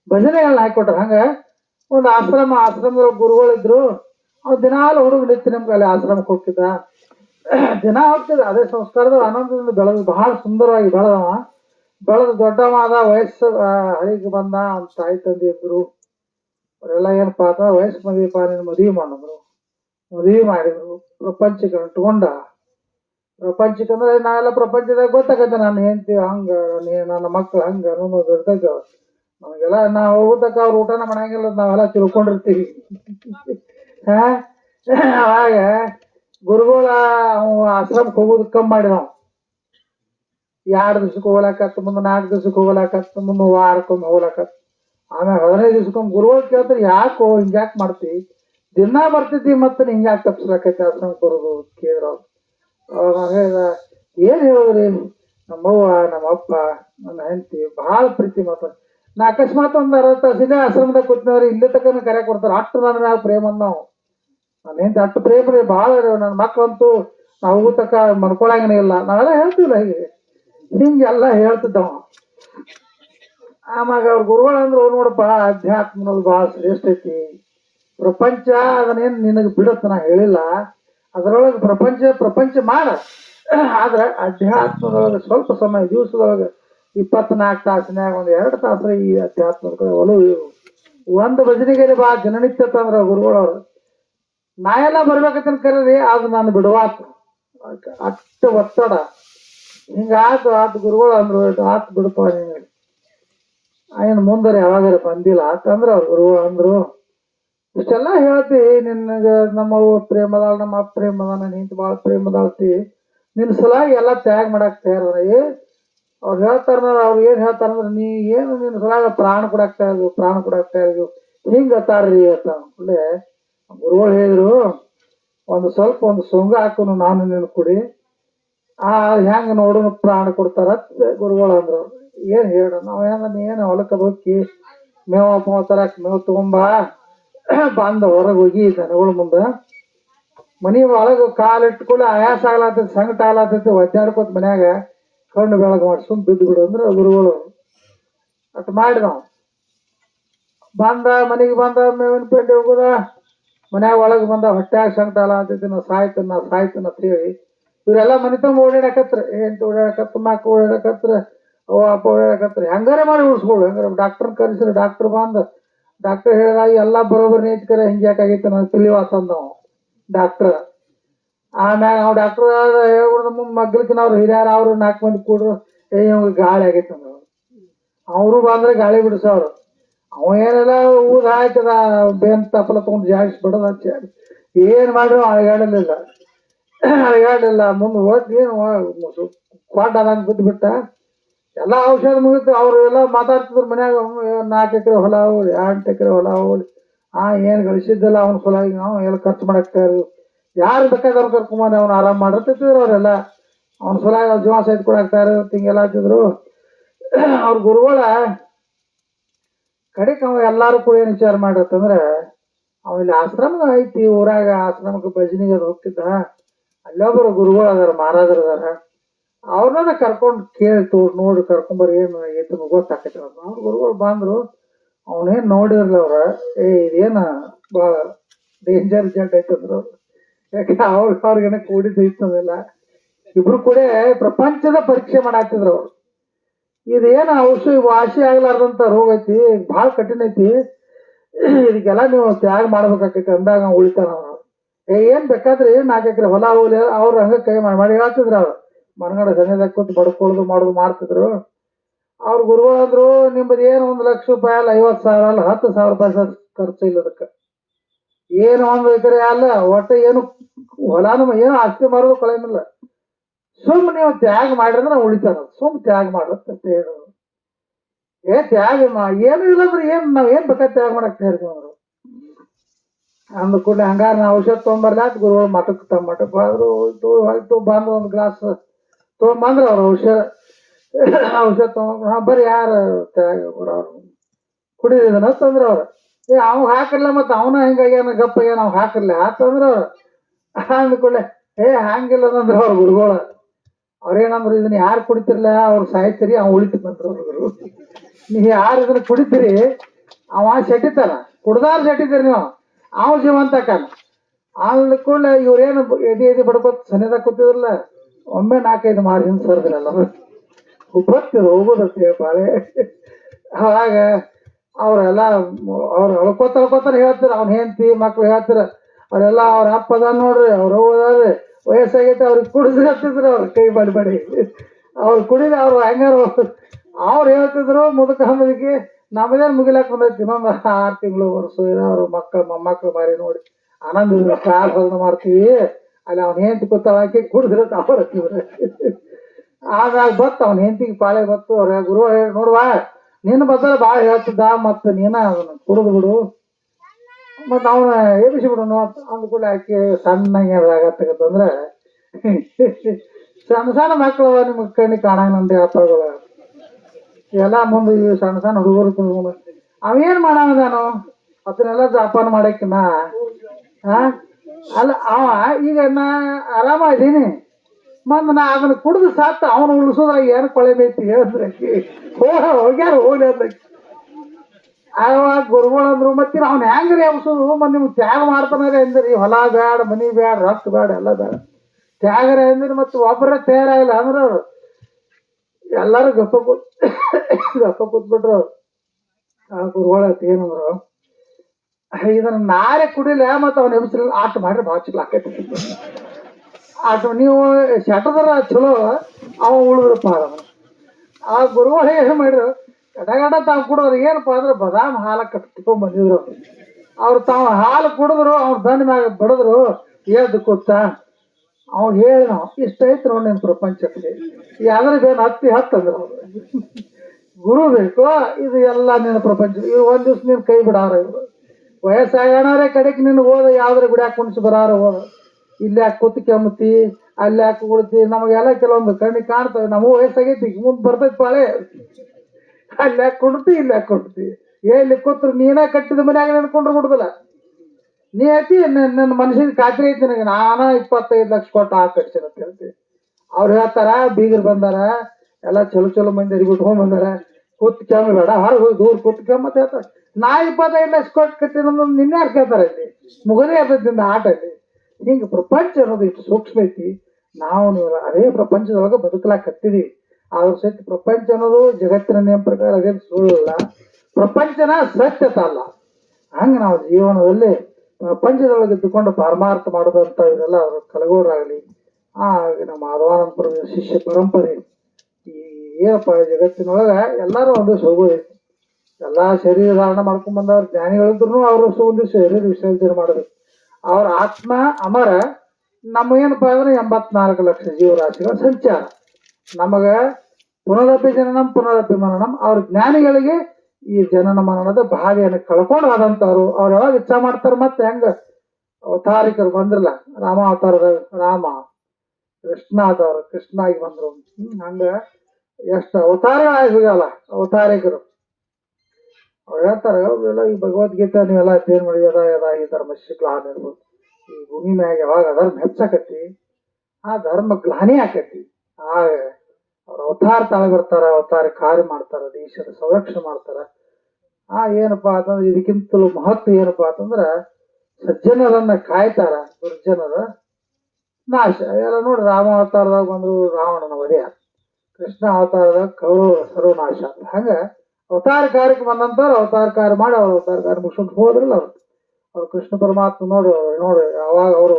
ಭಜನೆಗಳನ್ನ ಹಾಕೊಟ್ರ ಹಂಗ ಒಂದು ಆಶ್ರಮ, ಆಶ್ರಮದ ಗುರುಗಳಿದ್ರು ಅವ್ರು ದಿನಾಲು ಹುಡುಗ ನಿತ್ಯ ನಮ್ಗೆ, ಅಲ್ಲಿ ಆಶ್ರಮಕ್ಕೆ ಹೋಗ್ತಿದ್ದ. ದಿನ ಹೋಗ್ತಿದ್ದ, ಅದೇ ಸಂಸ್ಕಾರದ ಆನಂದದಿಂದ ಬೆಳೆದು, ಬಹಳ ಸುಂದರವಾಗಿ ಬೆಳೆದವ ಬೆಳೆದು ದೊಡ್ಡವಾದ ವಯಸ್ಸು ಹಳಿಗೆ ಬಂದ ಅವ್ನ ತಾಯಿ ತಂದೆ ಇದ್ರು ಅವರೆಲ್ಲ ಏನಪ್ಪಾ ಅಂತ ವಯಸ್ಸು ಮದುವೆಪ್ಪ ನೀನು ಮದುವೆ ಮಾಡಿದ್ರು. ಮದುವೆ ಮಾಡಿದ್ರು, ಪ್ರಪಂಚಕ್ಕೆ ಅಂಟ್ಕೊಂಡ ಪ್ರಪಂಚಕ್ಕೆ ಅಂದ್ರೆ ನಾವೆಲ್ಲ ಪ್ರಪಂಚದಾಗ ಗೊತ್ತಾಗತ್ತೆ ನಾನು ಹೆಂಡತಿ ಹಂಗ, ನನ್ನ ಮಕ್ಳು ಹಂಗ ಅನ್ನೋದು ಇರ್ತೈತೆ. ನಮಗೆಲ್ಲ ನಾವು ಹೋಗುತ್ತಕ್ಕ ಅವ್ರು ಊಟನ ಮಾಡಂಗಿಲ್ಲ ನಾವೆಲ್ಲ ತಿಳ್ಕೊಂಡಿರ್ತೀವಿ. ಅವಾಗ ಗುರುಗಳ ಆಶ್ರಮಕ್ಕೆ ಹೋಗೋದು ಕಮ್ಮಿ ಮಾಡಿ ನಾವು ಎರಡು ದಿವ್ಸಕ್ಕೆ ಹೋಗ್ಲಾಕತ್ತ ಮುಂದೆ, ನಾಲ್ಕು ದಿವ್ಸಕ್ಕೆ ಹೋಗ್ಲಾಕತ್ತ ಮುಂದೆ, ವಾರಕ್ಕೊಮ್ಮೆ ಹೋಗ್ಲಾಕತ್ತ. ಆಮೇಲೆ ಹದಿನೈದು ದಿವ್ಸಕ್ಕೊಮ್ಮೆ ಗುರುಗಳು ಕೇಳ್ತಾರೆ, ಯಾಕೋ ಹಿಂಗ್ಯಾಕ್ ಮಾಡ್ತಿ? ದಿನ ಬರ್ತಿದ್ದಿ ಮತ್ತೆ ಹಿಂಗ್ಯಾಕೆ ತಪ್ಸ್ಲಾಕೈತಿ ಆಶ್ರಮ ಬರೋದು ಕೇಳಿದ್ರು. ಅವಾಗ ಹೇಳ್ದ ಏನ್ ಹೇಳಿದ್ರಿ? ನಮ್ಮವ್ವ, ನಮ್ಮಪ್ಪ, ನನ್ನ ಹೆಂಡತಿ ಬಹಳ ಪ್ರೀತಿ ಮಾತಾಡ ನಾ ಅಕಸ್ಮಾತ್ ಒಂದು ಅರ್ಧ ತಾಸಿನ ಆಶ್ರಮದಾಗ ಕೂತ್ನವ್ರಿ, ಇಲ್ಲೇ ತಕ್ಕ ಕರೆ ಕೊಡ್ತಾರೆ. ಅಷ್ಟು ನನ್ನ ಮ್ಯಾಗ ಪ್ರೇಮ ನಾವು ನನ್ನ ಅಷ್ಟು ಪ್ರೇಮ ರೀ ಭಾಳ ನನ್ನ ಮಕ್ಕಳಂತೂ ನಾವು ತಕ ಮನ್ಕೊಳಂಗನೇ ಇಲ್ಲ. ನಾವೆಲ್ಲ ಹೇಳ್ತೀವಲ್ಲ ಹೀಗೆ. ಹಿಂಗೆಲ್ಲ ಹೇಳ್ತಿದ್ದವ. ಆಮ್ಯಾಗ ಅವ್ರ ಗುರುಗಳು ಅಂದ್ರು, ನೋಡಪ್ಪ ಅಧ್ಯಾತ್ಮ ಅನ್ನೋದು ಭಾಳ ಶ್ರೇಷ್ಠ ಐತಿ. ಪ್ರಪಂಚ ಅದನ್ನೇನು ನಿನಗೆ ಬಿಡತ್ತ ನಾ ಹೇಳಿಲ್ಲ. ಅದರೊಳಗೆ ಪ್ರಪಂಚ ಪ್ರಪಂಚ ಮಾಡ. ಆದ್ರೆ ಅಧ್ಯಾತ್ಮದೊಳಗೆ ಸ್ವಲ್ಪ ಸಮಯ, ದಿವಸದೊಳಗೆ ಇಪ್ಪತ್ನಾಲ್ಕು ತಾಸಿನ್ಯಾಗ ಒಂದು ಎರಡು ತಾಸ್ರ ಈ ಅಧ್ಯಾತ್ಮದ ಒಲವು. ಒಂದು ಭಜನೆಗೆ ಬಾ ಜನನಿತ್ಯ ತಂದ್ರ ಗುರುಗಳವ್ರು. ನಾ ಎಲ್ಲ ಬರ್ಬೇಕಂತ ಕರೀರಿ ಅದು ನಾನು ಬಿಡುವಾತು. ಅಷ್ಟು ಒತ್ತಡ. ಹಿಂಗ ಆತು ಗುರುಗಳು ಅಂದ್ರು ಆತು ಬಿಡಪ್ಪ ನೀನು. ಏನು ಮುಂದರೆ ಯಾವಾಗಾರ ಬಂದಿಲ್ಲ. ಆತಂದ್ರ ಅವ್ರು ಗುರುಗಳು ಅಂದ್ರು, ಇಷ್ಟೆಲ್ಲ ಹೇಳ್ತಿ, ನಿನಗ ನಮ್ಮ ಪ್ರೇಮದಾಳ, ನಮ್ಮ ಅಪ್ಪ ಪ್ರೇಮದ ನನ್ನ ಹಿಂತ ಭಾಳ ಪ್ರೇಮದಾಳ್ತಿ ನಿನ್ನ ಸಲಾಗಿ ಎಲ್ಲ ತ್ಯಾಗ ಮಾಡಕ್ ತಯಾರ ಏ, ಅವ್ರು ಹೇಳ್ತಾರ ಅವ್ರು ಏನ್ ಹೇಳ್ತಾರಂದ್ರ ನೀ ಏನು ನಿನ್ನ ಸಲಾಗ ಪ್ರಾಣ ಕೊಡಾಕ್ತಾ ಇದ್ವು ಪ್ರಾಣ ಕೊಡಾಕ್ತಾ ಇದ್ವು ಹಿಂಗ ಅತ್ತಾರ್ರಿ ಅಂತ. ಒಳ್ಳೆ ಗುರುಗಳು ಹೇಳಿದ್ರು, ಒಂದು ಸ್ವಲ್ಪ ಒಂದು ಸೊಂಗ ಹಾಕೋನು ನಾನು ನಿನ್ನ ಕುಡಿ. ಆ ಹೆಂಗ ನೋಡೋನು ಪ್ರಾಣ ಕೊಡ್ತಾರ? ಗುರುಗಳು ಅಂದ್ರು. ಏನ್ ಹೇಳು ನಾವ್ ಹೆಂಗ ಏನು ಹೊಲಕ್ಕೆ ಹೋಗಿ, ಮೇವ ಮೇವ ತರಕ್ ಮೇವ್ ತಗೊಂಬಾ ಬಂದ ಹೊರಗೆ ಹೋಗಿ ದನಗಳ ಮುಂದ. ಮನಿ ಒಳಗೆ ಕಾಲ್ ಇಟ್ಕೊಳ್ಳಿ ಆಯಾಸ ಆಗ್ಲಾತೈತಿ, ಸಂಕಟ ಆಗ್ಲಾತೈತಿ, ಒದ್ದಾಡ್ಕೊತ ಮನ್ಯಾಗ ಕಣ್ಣು ಬೆಳಗ್ ಮಾಡಿ ಬಿದ್ದು ಬಿಡು ಅಂದ್ರೆ ಗುರುಗಳು. ಅಟ್ ಮಾಡಿ ನಾವು ಬಂದ ಮನೆಗೆ ಬಂದ ಮೇವಿನ ಪೆಂಡಿ ಹೋಗುದ. ಮನ್ಯಾಗ ಒಳಗೆ ಬಂದ ಹೊಟ್ಯಾಗ ಸಂಕಟಾಲ ಆಗ್ಲಾತೈತಿ ನಾ ಸಾಯ್ತನ ಅಂತ ಹೇಳಿ ಇವರೆಲ್ಲ ಮನೆ ತುಂಬ ಓಡಾಡಕತ್ರ. ಏನ್ ಓಡಾಡಕತ್ರ? ಮಕ್ಕ ಓಡಾಡಕತ್ರ? ಅವ ಅಪ್ಪ ಓಡಾಡಕತ್ರ? ಹೆಂಗಾರ ಮಾಡಿ ಉಳಿಸ್ಕೊಳು ಹೆಂಗಾರ ಡಾಕ್ಟರ್ ಕರೆಸಿದ್ರು ಡಾಕ್ಟರ್ ಬಂದ. ಡಾಕ್ಟರ್ ಹೇಳಿದಾಗ ಎಲ್ಲ ಬರೋಬ್ಬರಿ ನೀತ್ಕರ ಹಿಂಗ್ಯಾಕಾಗೈತೆ ನಾನು ತಿಳಿವಾತ ನಾವು ಡಾಕ್ಟರ್. ಆಮ್ಯಾಗ ನಾವು ಡಾಕ್ಟರ್ ಹೇಳ್ಬಿಡು ನಮ್ಮ ಮಗ್ಲಕಿನ ಅವ್ರು ಹಿರಿಯರು, ಅವ್ರು ನಾಲ್ಕು ಮಂದಿ ಕೂಡ್ರು. ಏ ಗಾಳಿ ಆಗೈತೆ ಅಂದ್ರೆ ಅವರು ಬಂದ್ರೆ ಗಾಳಿ ಬಿಡಿಸೋರು. ಅವ ಏನೆಲ್ಲ ಊದ ಹಾಕಿದ ಬೇನ್ ತಪ್ಪಲ ತಗೊಂಡು ಜಾಡಿಸಿ ಬಿಡದ ಅಂತ ಹೇಳಿ. ಏನ್ ಮಾಡ್ರು ಅಳಗಾಡಲಿಲ್ಲ ಅಳಗಾಡಲಿಲ್ಲ ಮುಂದೆ ಹೋದ್ ಏನು ಕ್ವಾಡಾದಂಗ ಅದಂಗ ಬಿಟ್ಟ ಎಲ್ಲ ಔಷಧ ಮುಗಿತು. ಅವ್ರು ಎಲ್ಲ ಮಾತಾಡ್ತಿದ್ರು ಮನ್ಯಾಗ. ನಾಲ್ಕು ಎಕರೆ ಹೊಲ ಹೋಗ್ಲಿ, ಎಂಟು ಎಕರೆ ಹೊಲ ಹೋಗ್ಲಿ. ಆ, ಏನ್ ಗಳಿಸಿದ್ದಲ್ಲ ಅವ್ನ ಹೊಲ ನಾವು ಎಲ್ಲ ಖರ್ಚು ಮಾಡಕ್ತಾರ ಯಾರು ಬೇಕಾದವ್ರು ಕರ್ಕೊಂಬಂದು ಅವ್ನು ಆರಾಮ್ ಮಾಡಿರ್ತಿದ್ರು ಅವರೆಲ್ಲ. ಅವ್ನ ಹೊಲ ಜೀವ ಸಹಿತ ಕೊಡಾಕ್ತಾ ತಿಂಗೆಲ್ಲ ಆಗ್ತಿದ್ರು ಅವ್ರ ಗುರುಗಳ ಕಡೆಗೆ ಅವ ಎಲ್ಲಾರು ಕೂಡ ಏನು ವಿಚಾರ ಮಾಡತ್ತಂದ್ರೆ, ಅವ ಇಲ್ಲಿ ಆಶ್ರಮ ಐತಿ, ಊರಾಗ ಆಶ್ರಮಕ್ಕೆ ಭಜನಿಗೆ ಅದು ಹೋಗ್ತಿದ್ದ. ಅಲ್ಲೊಬ್ಬರು ಗುರುಗಳು ಅದಾರ, ಮಹಾರಾಜರು ಅದಾರ. ಅವ್ರನ್ನ ಕರ್ಕೊಂಡು ಕೇಳಿ ತೋ ನೋಡಿ ಕರ್ಕೊಂಬರ್ ಏನು ಅನ್ನೋದು ಗೊತ್ತಾಕೈತಿ ಅವ್ರ ಗುರುಗಳು ಬಂದ್ರು ಅವನೇನ್ ನೋಡಿದ್ರಲ್ಲ ಅವ್ರ, ಏ, ಇದೇನ ಭಾಳ ಡೇಂಜರ್ ಜಡ್ ಐತಂದ್ರು ಯಾಕೆ ಅವ್ರ, ಅವ್ರಿಗೇನ ಕೂಡಿದ್ದು ಇತ್ತಂದಿಲ್ಲ ಇಬ್ರು ಕೂಡ ಪ್ರಪಂಚದ ಪರೀಕ್ಷೆ ಮಾಡಾಕ್ತಿದ್ರು ಅವ್ರು. ಇದೇನ ಔಷಧಿ ವಾಸಿ ಆಗ್ಲಾರ್ದಂತ ರೋಗ ಐತಿ, ಭಾಳ ಕಠಿಣ ಐತಿ. ಇದಕ್ಕೆಲ್ಲ ನೀವು ತ್ಯಾಗ ಮಾಡ್ಬೇಕಾಕೈತಿ, ಅಂದಾಗ ಉಳಿತಾನ ಏನ್ ಬೇಕಾದ್ರೆ ನಾಲ್ಕು ಎಕರೆ ಹೊಲ ಹೋಗ್ಲಿ, ಅವ್ರು ಹಂಗ ಕೈ ಮಾಡಿ ಮಾಡಿ ಹೇಳ್ತಿದ್ರು ಅವ್ರು. ಮನಗಡೆ ಸನ್ನಿಧಾನ ಕೂತ್ ಬಡ್ಕೊಳ್ಳೋದು ಮಾಡೋದು, ಮಾಡ್ತಿದ್ರು. ಅವ್ರ ಗುರುಗಳು ಅಂದ್ರು ನಿಮ್ಮದು ಏನು ಒಂದು ಲಕ್ಷ ರೂಪಾಯಿ ಅಲ್ಲ, ಐವತ್ತು ಸಾವಿರ ಅಲ್ಲ, ಹತ್ತು ಸಾವಿರ ರೂಪಾಯಿ ಖರ್ಚು ಇಲ್ಲ ಅದಕ್ಕೆ. ಏನು ಒಂದು ಎಕರೆ ಅಲ್ಲ, ಒಟ್ಟು ಏನು ಹೊಲಾನು ಏನು ಆಸ್ತಿ ಮಾರೋದು ಕಳೆಮಿಲ್ಲ ಸುಮ್ ನೀವು ತ್ಯಾಗ ಮಾಡಿದ್ರೆ ನಾವು ಉಳಿತಾರ. ಸುಮ್ ತ್ಯಾಗ ಮಾಡೋದು ಅಂತ ಹೇಳೋದು ಏ, ತ್ಯಾಗ ಏನು ಇಲ್ಲಂದ್ರೆ ಏನ್ ನಾವ್ ಏನ್ ಬೇಕಾದ ತ್ಯಾಗ ಮಾಡಕ್ ಅವರು ಅಂದ ಕೂಡಲೇ ಹಂಗಾರ ನಾ ಔಷಧ ತೊಗೊಂಬರ್ಲ ಅಂತ ಗುರುಗಳು ಮಠಕ್ಕೆ ತಮ್ಮ ಮಠಕ್ಕೆ ಹೋದ್ರು ಹೋಯ್ತು ಬಂದು ಒಂದು ಗ್ಲಾಸ್ ತೊಗೊಂಬಂದ್ರ ಅವ್ರು ಔಷಧ ಔಷಧ ತೊಗೊಂಡ್ ಹಾ ಬರ್ರಿ ಯಾರು ತ್ಯಾಗ ಬರೋರು ಕುಡಿದಿದ್ದಾನ ತಂದ್ರ ಅವ್ರು. ಏ, ಅವ್ ಹಾಕಿರ್ಲ ಮತ್ತೆ ಅವನ ಹಿಂಗಾಗ್ಯಾನ ಗಪ್ಪ ಆಗ್ಯಾನ ಅವ್ ಹಾಕಿರ್ಲಿ ಹಾಕಂದ್ರ ಅವ್ರು. ಅಂದ್ಕೊಳ್ಳೆ ಏ ಹಂಗಿಲ್ಲ ಅಂದ್ರ ಅವ್ರ ಗುರುಗಳು. ಅವ್ರೇನಂದ್ರು ಇದನ್ನ ಯಾರು ಕುಡಿತಿರ್ಲ? ಅವ್ರು ಸಾಯ್ತಿರಿ ಅವ್ನು ಉಳಿತು ಬಂದ್ರು. ನೀವು ಯಾರು ಇದನ್ನ ಕುಡಿತೀರಿ? ಅವ ಸೆಟ್ಟಿತಾನ ಕುಡ್ದಾರ ಸೆಟ್ಟಿದ್ದೀರಿ ನೀವು. ಅವ ಜೀವಂತ ಅಲ್ಲಿ ಕೂಡ ಇವ್ರೇನು ಎದಿ ಎದಿ ಬಡ್ಕೋತ ಸನಿದಾಗ ಕೂತಿದ್ರಲ್ಲ, ಒಮ್ಮೆ ನಾಲ್ಕೈದು ಮಾರು ಹಿಂದ್ ಸರ್ದಿರಲ್ಲ ಉಪತ್ತಿರ ಹೋಗೋದತ್ತೆ ಬಾಳೆ ಅವಾಗ ಅವರೆಲ್ಲ ಅವ್ರು ಅಳ್ಕೋತ ಅಳ್ಕೋತಾರ ಹೇಳ್ತಾರ ಅವ್ನ ಹೆಂಡತಿ, ಮಕ್ಳು ಹೇಳ್ತಾರ ಅವರೆಲ್ಲ ಅವ್ರ ಅಪ್ಪ ನೋಡ್ರಿ, ಅವ್ರ ಅದಾರಿ ವಯಸ್ಸಾಗೈತೆ, ಅವ್ರಿಗೆ ಕುಡಿದು ಹತ್ತಿದ್ರು ಅವ್ರ ಕೈ ಮಾಡಿ ಅವ್ರು ಕುಡಿದ ಅವ್ರು ಹೆಂಗಾರು ಅವ್ರು ಹೇಳ್ತಿದ್ರು ಮುದುಕ ಮುದುಕಿ ನಮ್ಮದೇನು ಮುಗಿಲಾಕ್ ಬಂದೈತಿ, ಇನ್ನೊಂದು ಆರು ತಿಂಗಳು ವರ್ಷ ಅವ್ರ ಮಕ್ಕಳು ಮೊಮ್ಮಕ್ಳು ಮಾರಿ ನೋಡಿ, ಆನಂದ ಅದನ್ನ ಮಾಡ್ತೀವಿ. ಅಲ್ಲಿ ಅವ್ನ ಹೆಂಡತಿ ಕೂತಾಳ ಹಾಕಿ ಕುಡಿದ್ರೆ ಅವ್ರ ಆದಾಗ ಬತ್ತು ಅವ್ನ ಹೆಂಡತಿಗೆ ಪಾಳೆ ಬತ್ತು. ಅವ್ರ ಗುರು ಹೇಳಿ ನೋಡುವ ನಿನ್ನ ಬದಲ ಭಾಳ ಹೇಳ್ತಿದ್ದ, ಮತ್ತು ನೀನ ಅದನ್ನ ಕುಡಿದು ಬಿಡು. ಮತ್ತು ಅವನ ಎಬ್ಬಿಸಿ ಅಂತ ಅಂದ್ಕೂಡಲೇ ಆಕೆ ಸಣ್ಣಗೆ ಆಗತ್ತಂದ್ರೆ ಸಣ್ಣ ಸಣ್ಣ ಮಕ್ಕಳು ನಿಮ್ಗೆ ಕಣ್ಣಿ ಕಾಣಂಗಂತೆ ಅಪ್ಪಗಳು ಎಲ್ಲ ಮುಂದೆ ಈ ಸಣ್ಣ ಸಣ್ಣ ಹುಡುಗರು ಕುಂದ್ಕೊಂಡು ಅವೇನ್ ಮಾಡಾವ ನಾನು ಅದನ್ನೆಲ್ಲ ಜಪಾನ ಮಾಡಕ್ಕಿನ ಹಾ ಅಲ್ಲ, ಅವ ಈಗ ನಾ ಆರಾಮ ಇದೀನಿ ಮತ್ ನಾ ಅದನ್ನ ಕುಡಿದು ಸಾತ್ತ ಅವನು ಉಳಿಸೋದ್ರಾಗ ಏನು ಕೊಳೆ ಬೇಯ್ತಿ ಹೇಳಿದ್ರೆ ಹೋ ಹೋಗ್ಯಾರ ಹೋಗ್ಲಿ ಅಂತ ಅವಾಗ ಗುರುಗಳು ಅಂದ್ರು ಮತ್ತೆ ಅವ್ನ ಹೆಂಗ್ರಿ ಎಬ್ಸೋದು? ಮತ್ತೆ ನಿಮ್ಗೆ ತ್ಯಾಗ ಮಾಡ್ತಾನೆ ಅಂದ್ರಿ. ಹೊಲ ಬ್ಯಾಡ, ಮನಿ ಬೇಡ ರೊಕ್ಕ ಬ್ಯಾಡ, ಎಲ್ಲ ಬ್ಯಾಡ. ತ್ಯಾಗರ ಅಂದ್ರೆ ಮತ್ತೆ ಒಬ್ಬರ ತಯಾರಾಗಿಲ್ಲ ಅಂದ್ರೆ ಅವ್ರು ಎಲ್ಲಾರು ಗಪ್ಪ ಕೂತ್ ಗಪ್ಪ ಕೂತ್ಬಿಟ್ರು ಅವ್ರು. ಆ ಗುರುಗಳ ಏನಂದ್ರು ಇದನ್ನ ನಾಳೆ ಕುಡಿಲ ಮತ್ತೆ ಅವ್ನ ಎಬ್ಸಿಲ್ಲ ಆಟ ಮಾಡ್ರಿ, ಭಾಳ ಚಲೋ ಆಕೈತಿ ಆಟ ನೀವು ಶಟದ್ರ ಚಲೋ ಅವ ಉಳಿದ್ರಪ್ಪ ಆ ಗುರುಗಳು ಏನು ಮಾಡಿದ್ರು? ಗಡಗಡ ತಾವು ಕುಡೋರು ಏನಪ್ಪ ಅಂದ್ರೆ ಬದಾಮ್ ಹಾಲ ಕಟ್ಕೊಂಡ್ ಬಂದಿದ್ರು. ಅವ್ರು ತಾವು ಹಾಲು ಕುಡಿದ್ರು, ಅವ್ರ ದಂಡ ಮ್ಯಾಗ ಬಡದ್ರು, ಹೇಳ್ದು ಕೂತ ಅವ್ನು ಹೇಳಿ ನಾವು ಇಷ್ಟ ನೋಡಿ ನಿನ್ ಪ್ರಪಂಚಕ್ಕೆ. ಯಾವ್ದ್ರ ಏನು ಹತ್ತಿ ಹತ್ತಂದ್ರು ಅವ್ರು. ಗುರು ಬೇಕು, ಇದು ಎಲ್ಲ ನಿನ್ನ ಪ್ರಪಂಚ. ಇವ್ ಒಂದ್ ದಿವ್ಸ ನೀನ್ ಕೈ ಬಿಡಾರ ಇವರು. ವಯಸ್ಸಾಗಣಾರೆ ಕಡೆಗೆ ನಿನ್ನ ಹೋದ ಯಾವ್ದ್ರ ಗುಡ್ಯಾಕ ಕುಣಿಸಿ ಬರಾರ ಹೋದ. ಇಲ್ಲಿ ಯಾಕೆ ಕೂತ್ ಕೆಮ್ಮತಿ ಅಲ್ಲಿ ಯಾಕೆ ಕುಡ್ತಿ ನಮಗೆಲ್ಲ ಕೆಲವೊಂದು ಕಣ್ಣಿಗೆ ಕಾಣ್ತವೆ. ನಮಗೂ ವಯಸ್ಸಾಗೈತಿ ಮುಂದೆ ಬರ್ತೈತಿ ಪಾಳೆ ಅಲ್ಲಿ ಕುಡ್ತಿ ಇಲ್ಲಿ ಕುಡ್ತಿ ಎಲ್ಲಿ ಕೂತ್ರು ನೀನೇ ಕಟ್ಟಿದ ಮನ್ಯಾಗ ನೆನ್ಕೊಂಡ್ರು ಬಿಡುದಿಲ್ಲ. ನೀ ಐತಿ ನನ್ನ ಮನುಷ್ಯನ ಖಾತ್ರಿ ಐತಿ ನನಗೆ. ನಾನ ಇಪ್ಪತ್ತೈದು ಲಕ್ಷ ಕೊಟ್ಟು ಆ ಕಟ್ಸಿನ ಅಂತ ಹೇಳ್ತಿ. ಅವ್ರು ಹೇಳ್ತಾರ, ಬೀಗರು ಬಂದಾರ, ಎಲ್ಲ ಚಲೋ ಚಲೋ ಮಂದಿ ಅರಿವಿ ಉಟ್ಕೊಂಡ್ ಬಂದಾರ. ಕೂತ್ ಕೆಮ್ಮ ಬೇಡ, ಹೊರಗೆ ಹೋಗಿ ದೂರ ಕೂತ್ ಕೆಮ್ಮತ್ ಹೇಳ್ತಾರ. ನಾ ಇಪ್ಪತ್ತೈದು ಲಕ್ಷ ಕೊಟ್ಟು ಕಟ್ಟಿನ ನಿನ್ನೆ ಯಾರು ಕೇಳ್ತಾರ ಇಲ್ಲಿ ಮುಗದೇ ಇರ್ತದಿಂದ ಆಟ ಇಲ್ಲಿ ಹಿಂಗೆ ಪ್ರಪಂಚ ಅನ್ನೋದು ಇಷ್ಟು ಸೂಕ್ಷ್ಮ ಐತಿ. ನಾವು ಅದೇ ಪ್ರಪಂಚದೊಳಗೆ ಬದುಕಲಾಕ ಆದ್ರ ಸಹಿತ ಪ್ರಪಂಚ ಅನ್ನೋದು ಜಗತ್ತಿನ ನಿಯಮ ಪ್ರಕಾರ ಅದೇನು ಸುಳ್ಳಲ್ಲ. ಪ್ರಪಂಚನ ಸತ್ಯತ ಅಲ್ಲ. ಹಂಗೆ ನಾವು ಜೀವನದಲ್ಲಿ ಪ್ರಪಂಚದೊಳಗೆ ಇದ್ದುಕೊಂಡು ಪರಮಾರ್ಥ ಮಾಡೋದಂತ ಇವರೆಲ್ಲ ಅವರು ಕಲಗೋರಾಗಲಿ. ಆ ನಮ್ಮ ಮಾಧವಾನಂದ ಪರ ಶಿಷ್ಯ ಪರಂಪರೆ. ಈ ಏನಪ್ಪ ಜಗತ್ತಿನೊಳಗ ಎಲ್ಲರೂ ಒಂದು ಹೋಗೋದೈತಿ ಎಲ್ಲಾ ಶರೀರ ಧಾರಣ ಮಾಡ್ಕೊಂಡ್ ಬಂದವ್ರು ಜ್ಞಾನಿಗಳಿದ್ರು ಅವರು ಒಂದು ಶರೀರ ವಿಸರ್ಜನೆ ಮಾಡಬೇಕು ಅವ್ರ ಆತ್ಮ ಅಮರ ನಮಗೇನಪ್ಪ ಅಂದ್ರೆ ಎಂಬತ್ನಾಲ್ಕು ಲಕ್ಷ ಜೀವರಾಶಿಗಳ ಸಂಚಾರ. ನಮಗ ಪುನರಪಿ ಜನನಂ ಪುನರಪಿ ಮನನಂ ಅವ್ರ ಜ್ಞಾನಿಗಳಿಗೆ ಈ ಜನನ ಮನನದ ಭಾವಿಯನ್ನು ಕಳ್ಕೊಂಡು ಆದಂತವ್ರು ಅವ್ರ ಯಾವಾಗ ಇಚ್ಛಾ ಮಾಡ್ತಾರ ಮತ್ತೆ ಹೆಂಗ? ಅವತಾರಿಕರು ಬಂದ್ರಲ್ಲ, ರಾಮ ಅವತಾರದ ರಾಮ, ಕೃಷ್ಣ ಆದವ್ರು, ಕೃಷ್ಣ ಆಗಿ ಬಂದ್ರು. ಹಂಗ ಎಷ್ಟು ಅವತಾರಗಳಾಗಿ ಹೋಗ್ಯಾವಲ್ಲ ಅವತಾರಿಕರು. ಅವ್ರು ಹೇಳ್ತಾರೆ ಅವರೆಲ್ಲ ಈ ಭಗವದ್ಗೀತೆ ನೀವೆಲ್ಲ ಅಧ್ಯಯನ ಮಾಡಿ ಅದ ಯದ, ಈ ಧರ್ಮ ಗ್ಲಾನಿ ಇರ್ಬೋದು ಈ ಭೂಮಿ ಮ್ಯಾಗ ಯಾವಾಗ ಧರ್ಮ ಹೆಚ್ಚಾಕತಿ ಆ ಧರ್ಮ ಗ್ಲಾನಿ ಆಕತಿ ಆಗ ಅವ್ರ ಅವತಾರ ತಳಗಿರ್ತಾರ ಬರ್ತಾರ ಅವತಾರ ಕಾರ್ಯ ಮಾಡ್ತಾರ, ದೇಶದ ಸಂರಕ್ಷಣೆ ಮಾಡ್ತಾರ. ಆ ಏನಪ್ಪಾ ಅಂತಂದ್ರೆ ಇದಕ್ಕಿಂತಲೂ ಮಹತ್ವ ಏನಪ್ಪಾ ಅಂತಂದ್ರ ಸಜ್ಜನರನ್ನ ಕಾಯ್ತಾರ ದುರ್ಜನರ ನಾಶ. ಎಲ್ಲ ನೋಡಿ ರಾಮ ಅವತಾರದಾಗ ಬಂದ್ರು ರಾವಣನ ವಧೆ. ಕೃಷ್ಣ ಅವತಾರದಾಗ ಕೌರವ ಸರ್ವನಾಶ ಹಂಗ ಅವತಾರ ಕಾರ್ಯಕ್ಕೆ ಬಂದಂತವ್ರು ಅವತಾರ ಕಾರ್ಯ ಮಾಡಿ ಅವ್ರ ಅವತಾರ ಕಾರ್ಯ ಮುಗಿಸ್ಕೊಂಡು ಹೋದ್ರಲ್ಲ ಅವ್ರು. ಅವ್ರು ಕೃಷ್ಣ ಪರಮಾತ್ಮ ನೋಡು ನೋಡಿ ಅವಾಗ ಅವರು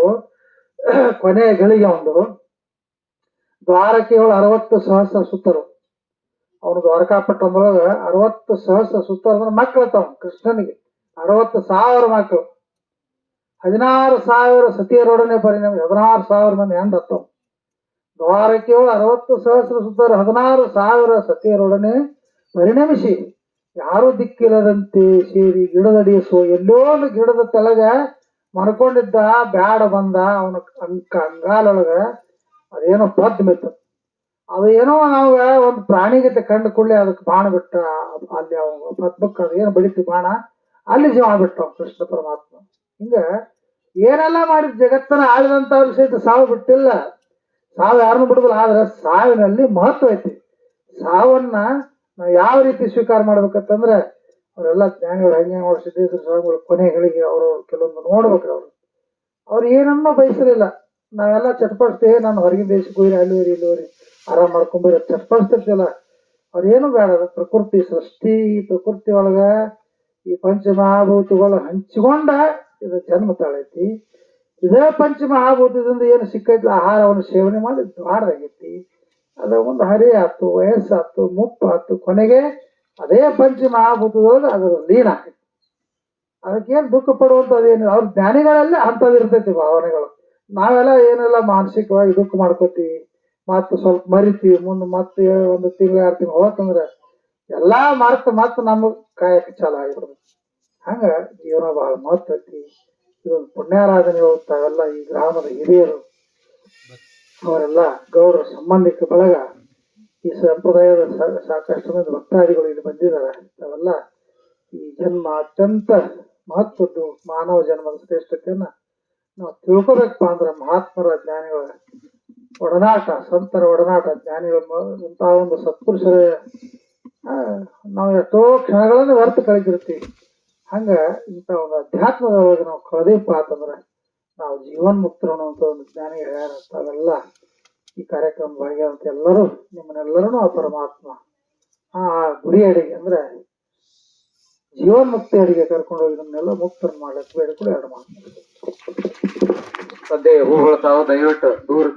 ಕೊನೆಯ ಗಳಿಗೆ ಒಂದು ದ್ವಾರಕ್ಕೆ ಏಳು ಅರವತ್ತು ಸಹಸ್ರ ಸುತ್ತರು. ಅವನು ದ್ವಾರಕಾಪಟ್ಟಣದೊಳಗ ಅರವತ್ತು ಸಹಸ್ರ ಸುತ್ತರು ಅಂದ್ರೆ ಮಕ್ಕಳು ತಾವ ಕೃಷ್ಣನಿಗೆ. ಅರವತ್ತು ಸಾವಿರ ಮಕ್ಕಳು ಹದಿನಾರು ಸಾವಿರ ಸತಿಯರೊಡನೆ ಪರಿಣಾಮ ಹದಿನಾರು ಸಾವಿರ ಮಂದಿ ಹೆಂಡ್ ಹತ್ತವು ದ್ವಾರಕ್ಕೆ ಅರವತ್ತು ಸಹಸ್ರ ಸುತ್ತರು ಹದಿನಾರು ಸಾವಿರ ಸತಿಯರೊಡನೆ ಪರಿಣಮಿಸಿ ಯಾರು ದಿಕ್ಕಿಲ್ಲದಂತೆ ಸೇರಿ ಗಿಡದಡಿಸೋ ಎಲ್ಲೋ ಒಂದು ಗಿಡದ ತೆಳಗ ಮರ್ಕೊಂಡಿದ್ದ ಬ್ಯಾಡ ಬಂದ ಅವನ ಅಂಕ ಅಂಗಾಲೊಳಗ ಅದೇನೋ ಪದ್ ಮೆತ್ತ ಏನೋ ನಾವು ಒಂದು ಪ್ರಾಣಿಗತೆ ಕಂಡು ಕೂಡಲೇ ಅದಕ್ಕೆ ಬಾಣ ಬಿಟ್ಟ ಅಲ್ಲಿ ಅವನು ಪದ್ಮಕ್ಕೆ ಅದು ಏನು ಬಡಿತು ಬಾಣ, ಅಲ್ಲಿ ಜೀವ ಬಿಟ್ಟ ಕೃಷ್ಣ ಪರಮಾತ್ಮ. ಹಿಂಗ ಏನೆಲ್ಲ ಮಾಡಿದ ಜಗತ್ತನ್ನ ಆಳಿದಂಥವ್ರು ಸಹಿತ ಸಾವು ಬಿಟ್ಟಿಲ್ಲ. ಸಾವು ಯಾರನ್ನು ಬಿಡುದಿಲ್ಲ, ಆದ್ರೆ ಸಾವಿನಲ್ಲಿ ಮಹತ್ವ ಐತಿ. ಸಾವನ್ನ ನಾವು ಯಾವ ರೀತಿ ಸ್ವೀಕಾರ ಮಾಡ್ಬೇಕಂತಂದ್ರೆ ಅವರೆಲ್ಲ ಜ್ಞಾನಿಗಳು ಹಂಗೆ ನೋಡಿ ಸಿದ್ದೇಶ್ವರ ಸ್ವಾಮಿಗಳು, ಕೊನೆಗಳಿಗೆ ಅವರು ಕೆಲವೊಂದು ನೋಡ್ಬೇಕು ಅವರು. ಅವ್ರು ಏನನ್ನೂ ಬಯಸಲಿಲ್ಲ ನಾವೆಲ್ಲ ಚಟ್ಪಡಿಸ್ತೇವೆ ನಾನು ಹೊರಗಿನ ದೇಶಕ್ಕೆ ಹೋಗಿ ಅಲ್ಲಿ ಹೋಗಿ ಇಲ್ಲಿ ಹೋಗಿ ಆರಾಮ್ ಮಾಡ್ಕೊಂಬರಿ ಚಟ್ಪಡಿಸ್ತಿರ್ತಿಲ್ಲ ಅವ್ರೇನು ಬೇಡ ಪ್ರಕೃತಿ ಸೃಷ್ಟಿ, ಪ್ರಕೃತಿ ಒಳಗ ಈ ಪಂಚಮಹಾಭೂತಗಳು ಹಂಚಿಕೊಂಡ ಇದು ಜನ್ಮ ತಾಳೈತಿ. ಇದೇ ಪಂಚಮಹಾಭೂತದಿಂದ ಏನು ಸಿಕ್ಕೈತಿ ಆಹಾರವನ್ನು ಸೇವನೆ ಮಾಡಿ ದ್ವಾರದಾಗೈತಿ. ಅದ ಒಂದು ಹರಿ ಆತು ವಯಸ್ಸಾತು ಮುಪ್ಪು ಆತು ಕೊನೆಗೆ ಅದೇ ಪಂಚಮಹಾಭೂತದೊಳಗೆ ಅದರ ಲೀನ ಆಗೈತಿ ಅದಕ್ಕೇನು ದುಃಖ ಪಡುವಂಥದ್ದೇನು ಅವ್ರ ಜ್ಞಾನಿಗಳಲ್ಲೇ ಅಂಥದ್ದು ಇರ್ತೈತಿ ಭಾವನೆಗಳು. ನಾವೆಲ್ಲ ಏನೆಲ್ಲ ಮಾನಸಿಕವಾಗಿ ದುಃಖ ಮಾಡ್ಕೋತೀವಿ, ಮತ್ತು ಸ್ವಲ್ಪ ಮರಿತೀವಿ, ಮುಂದೆ ಮತ್ತೆ ಒಂದು ತಿಂಗಳು, ಎರಡು ತಿಂಗಳು ಹೋತಂದ್ರೆ ಎಲ್ಲಾ ಮಾರ್ತ ಮತ್ತೆ ನಮಗ್ ಕಾಯಕ್ಕೆ ಚಾಲ ಆಗಿಬಿಡ್ದು ಹಂಗ ಜೀವನ ಬಹಳ ಮಹತ್ವ ಐತಿ. ಇದೊಂದು ಪುಣ್ಯಾರಾಧನೆ ತಾವೆಲ್ಲ ಈ ಗ್ರಾಮದ ಹಿರಿಯರು, ಅವರೆಲ್ಲ ಗೌಡರ ಸಂಬಂಧಿಕ ಬಳಗ ಈ ಸಂಪ್ರದಾಯದ ಸಾಕಷ್ಟು ಮಂದಿ ಭಕ್ತಾದಿಗಳು ಇಲ್ಲಿ ಬಂದಿದ್ದಾರೆ. ತಾವೆಲ್ಲ ಈ ಜನ್ಮ ಅತ್ಯಂತ ಮಹತ್ವದ್ದು ಮಾನವ ಜನ್ಮದ ಶ್ರೇಷ್ಠತೆಯನ್ನ ನಾವು ತಿಳ್ಕೊಬೇಕಪ್ಪ ಅಂದ್ರೆ ಮಹಾತ್ಮರ ಜ್ಞಾನಿಗಳ. ಒಡನಾಟ, ಸಂತರ ಒಡನಾಟ ಜ್ಞಾನಿಗಳ ಇಂತಹ ಒಂದು ಸತ್ಪುರುಷರ ನಾವು ಎಷ್ಟೋ ಕ್ಷಣಗಳನ್ನು ವ್ಯರ್ಥ ಕಳೆದಿರ್ತೀವಿ. ಹಂಗ ಇಂಥ ಒಂದು ಅಧ್ಯಾತ್ಮದ ಒಳಗೆ ನಾವು ಕಳೆದೀಪ ಅಂತಂದ್ರೆ, ನಾವು ಜೀವನ್ ಮುಕ್ತರು ಅನ್ನುವಂಥ ಒಂದು ಜ್ಞಾನಿಗೆ ಹೇಳ್ಯಾರ ಈ ಕಾರ್ಯಕ್ರಮ ಭಾಗಿಯಾದಂಥ ಎಲ್ಲರೂ ನಿಮ್ಮನ್ನೆಲ್ಲರೂ ಆ ಪರಮಾತ್ಮ, ಆ ಗುರಿ ಅಡಿಗೆ ಅಂದ್ರೆ ಜೀವನ್ ಮುಕ್ತಿ ಅಡಿಗೆ ಕರ್ಕೊಂಡು ಹೋಗಿದ್ದನ್ನೆಲ್ಲ ನಮ್ಮನ್ನೆಲ್ಲ ಮುಕ್ತರನ್ನ ಬೇಡ ಕೂಡ ಎರಡು ಮಾತು ಸದ್ಯ ಹೂಗಳು ತಾವು ದಯವಿಟ್ಟು ದೂರ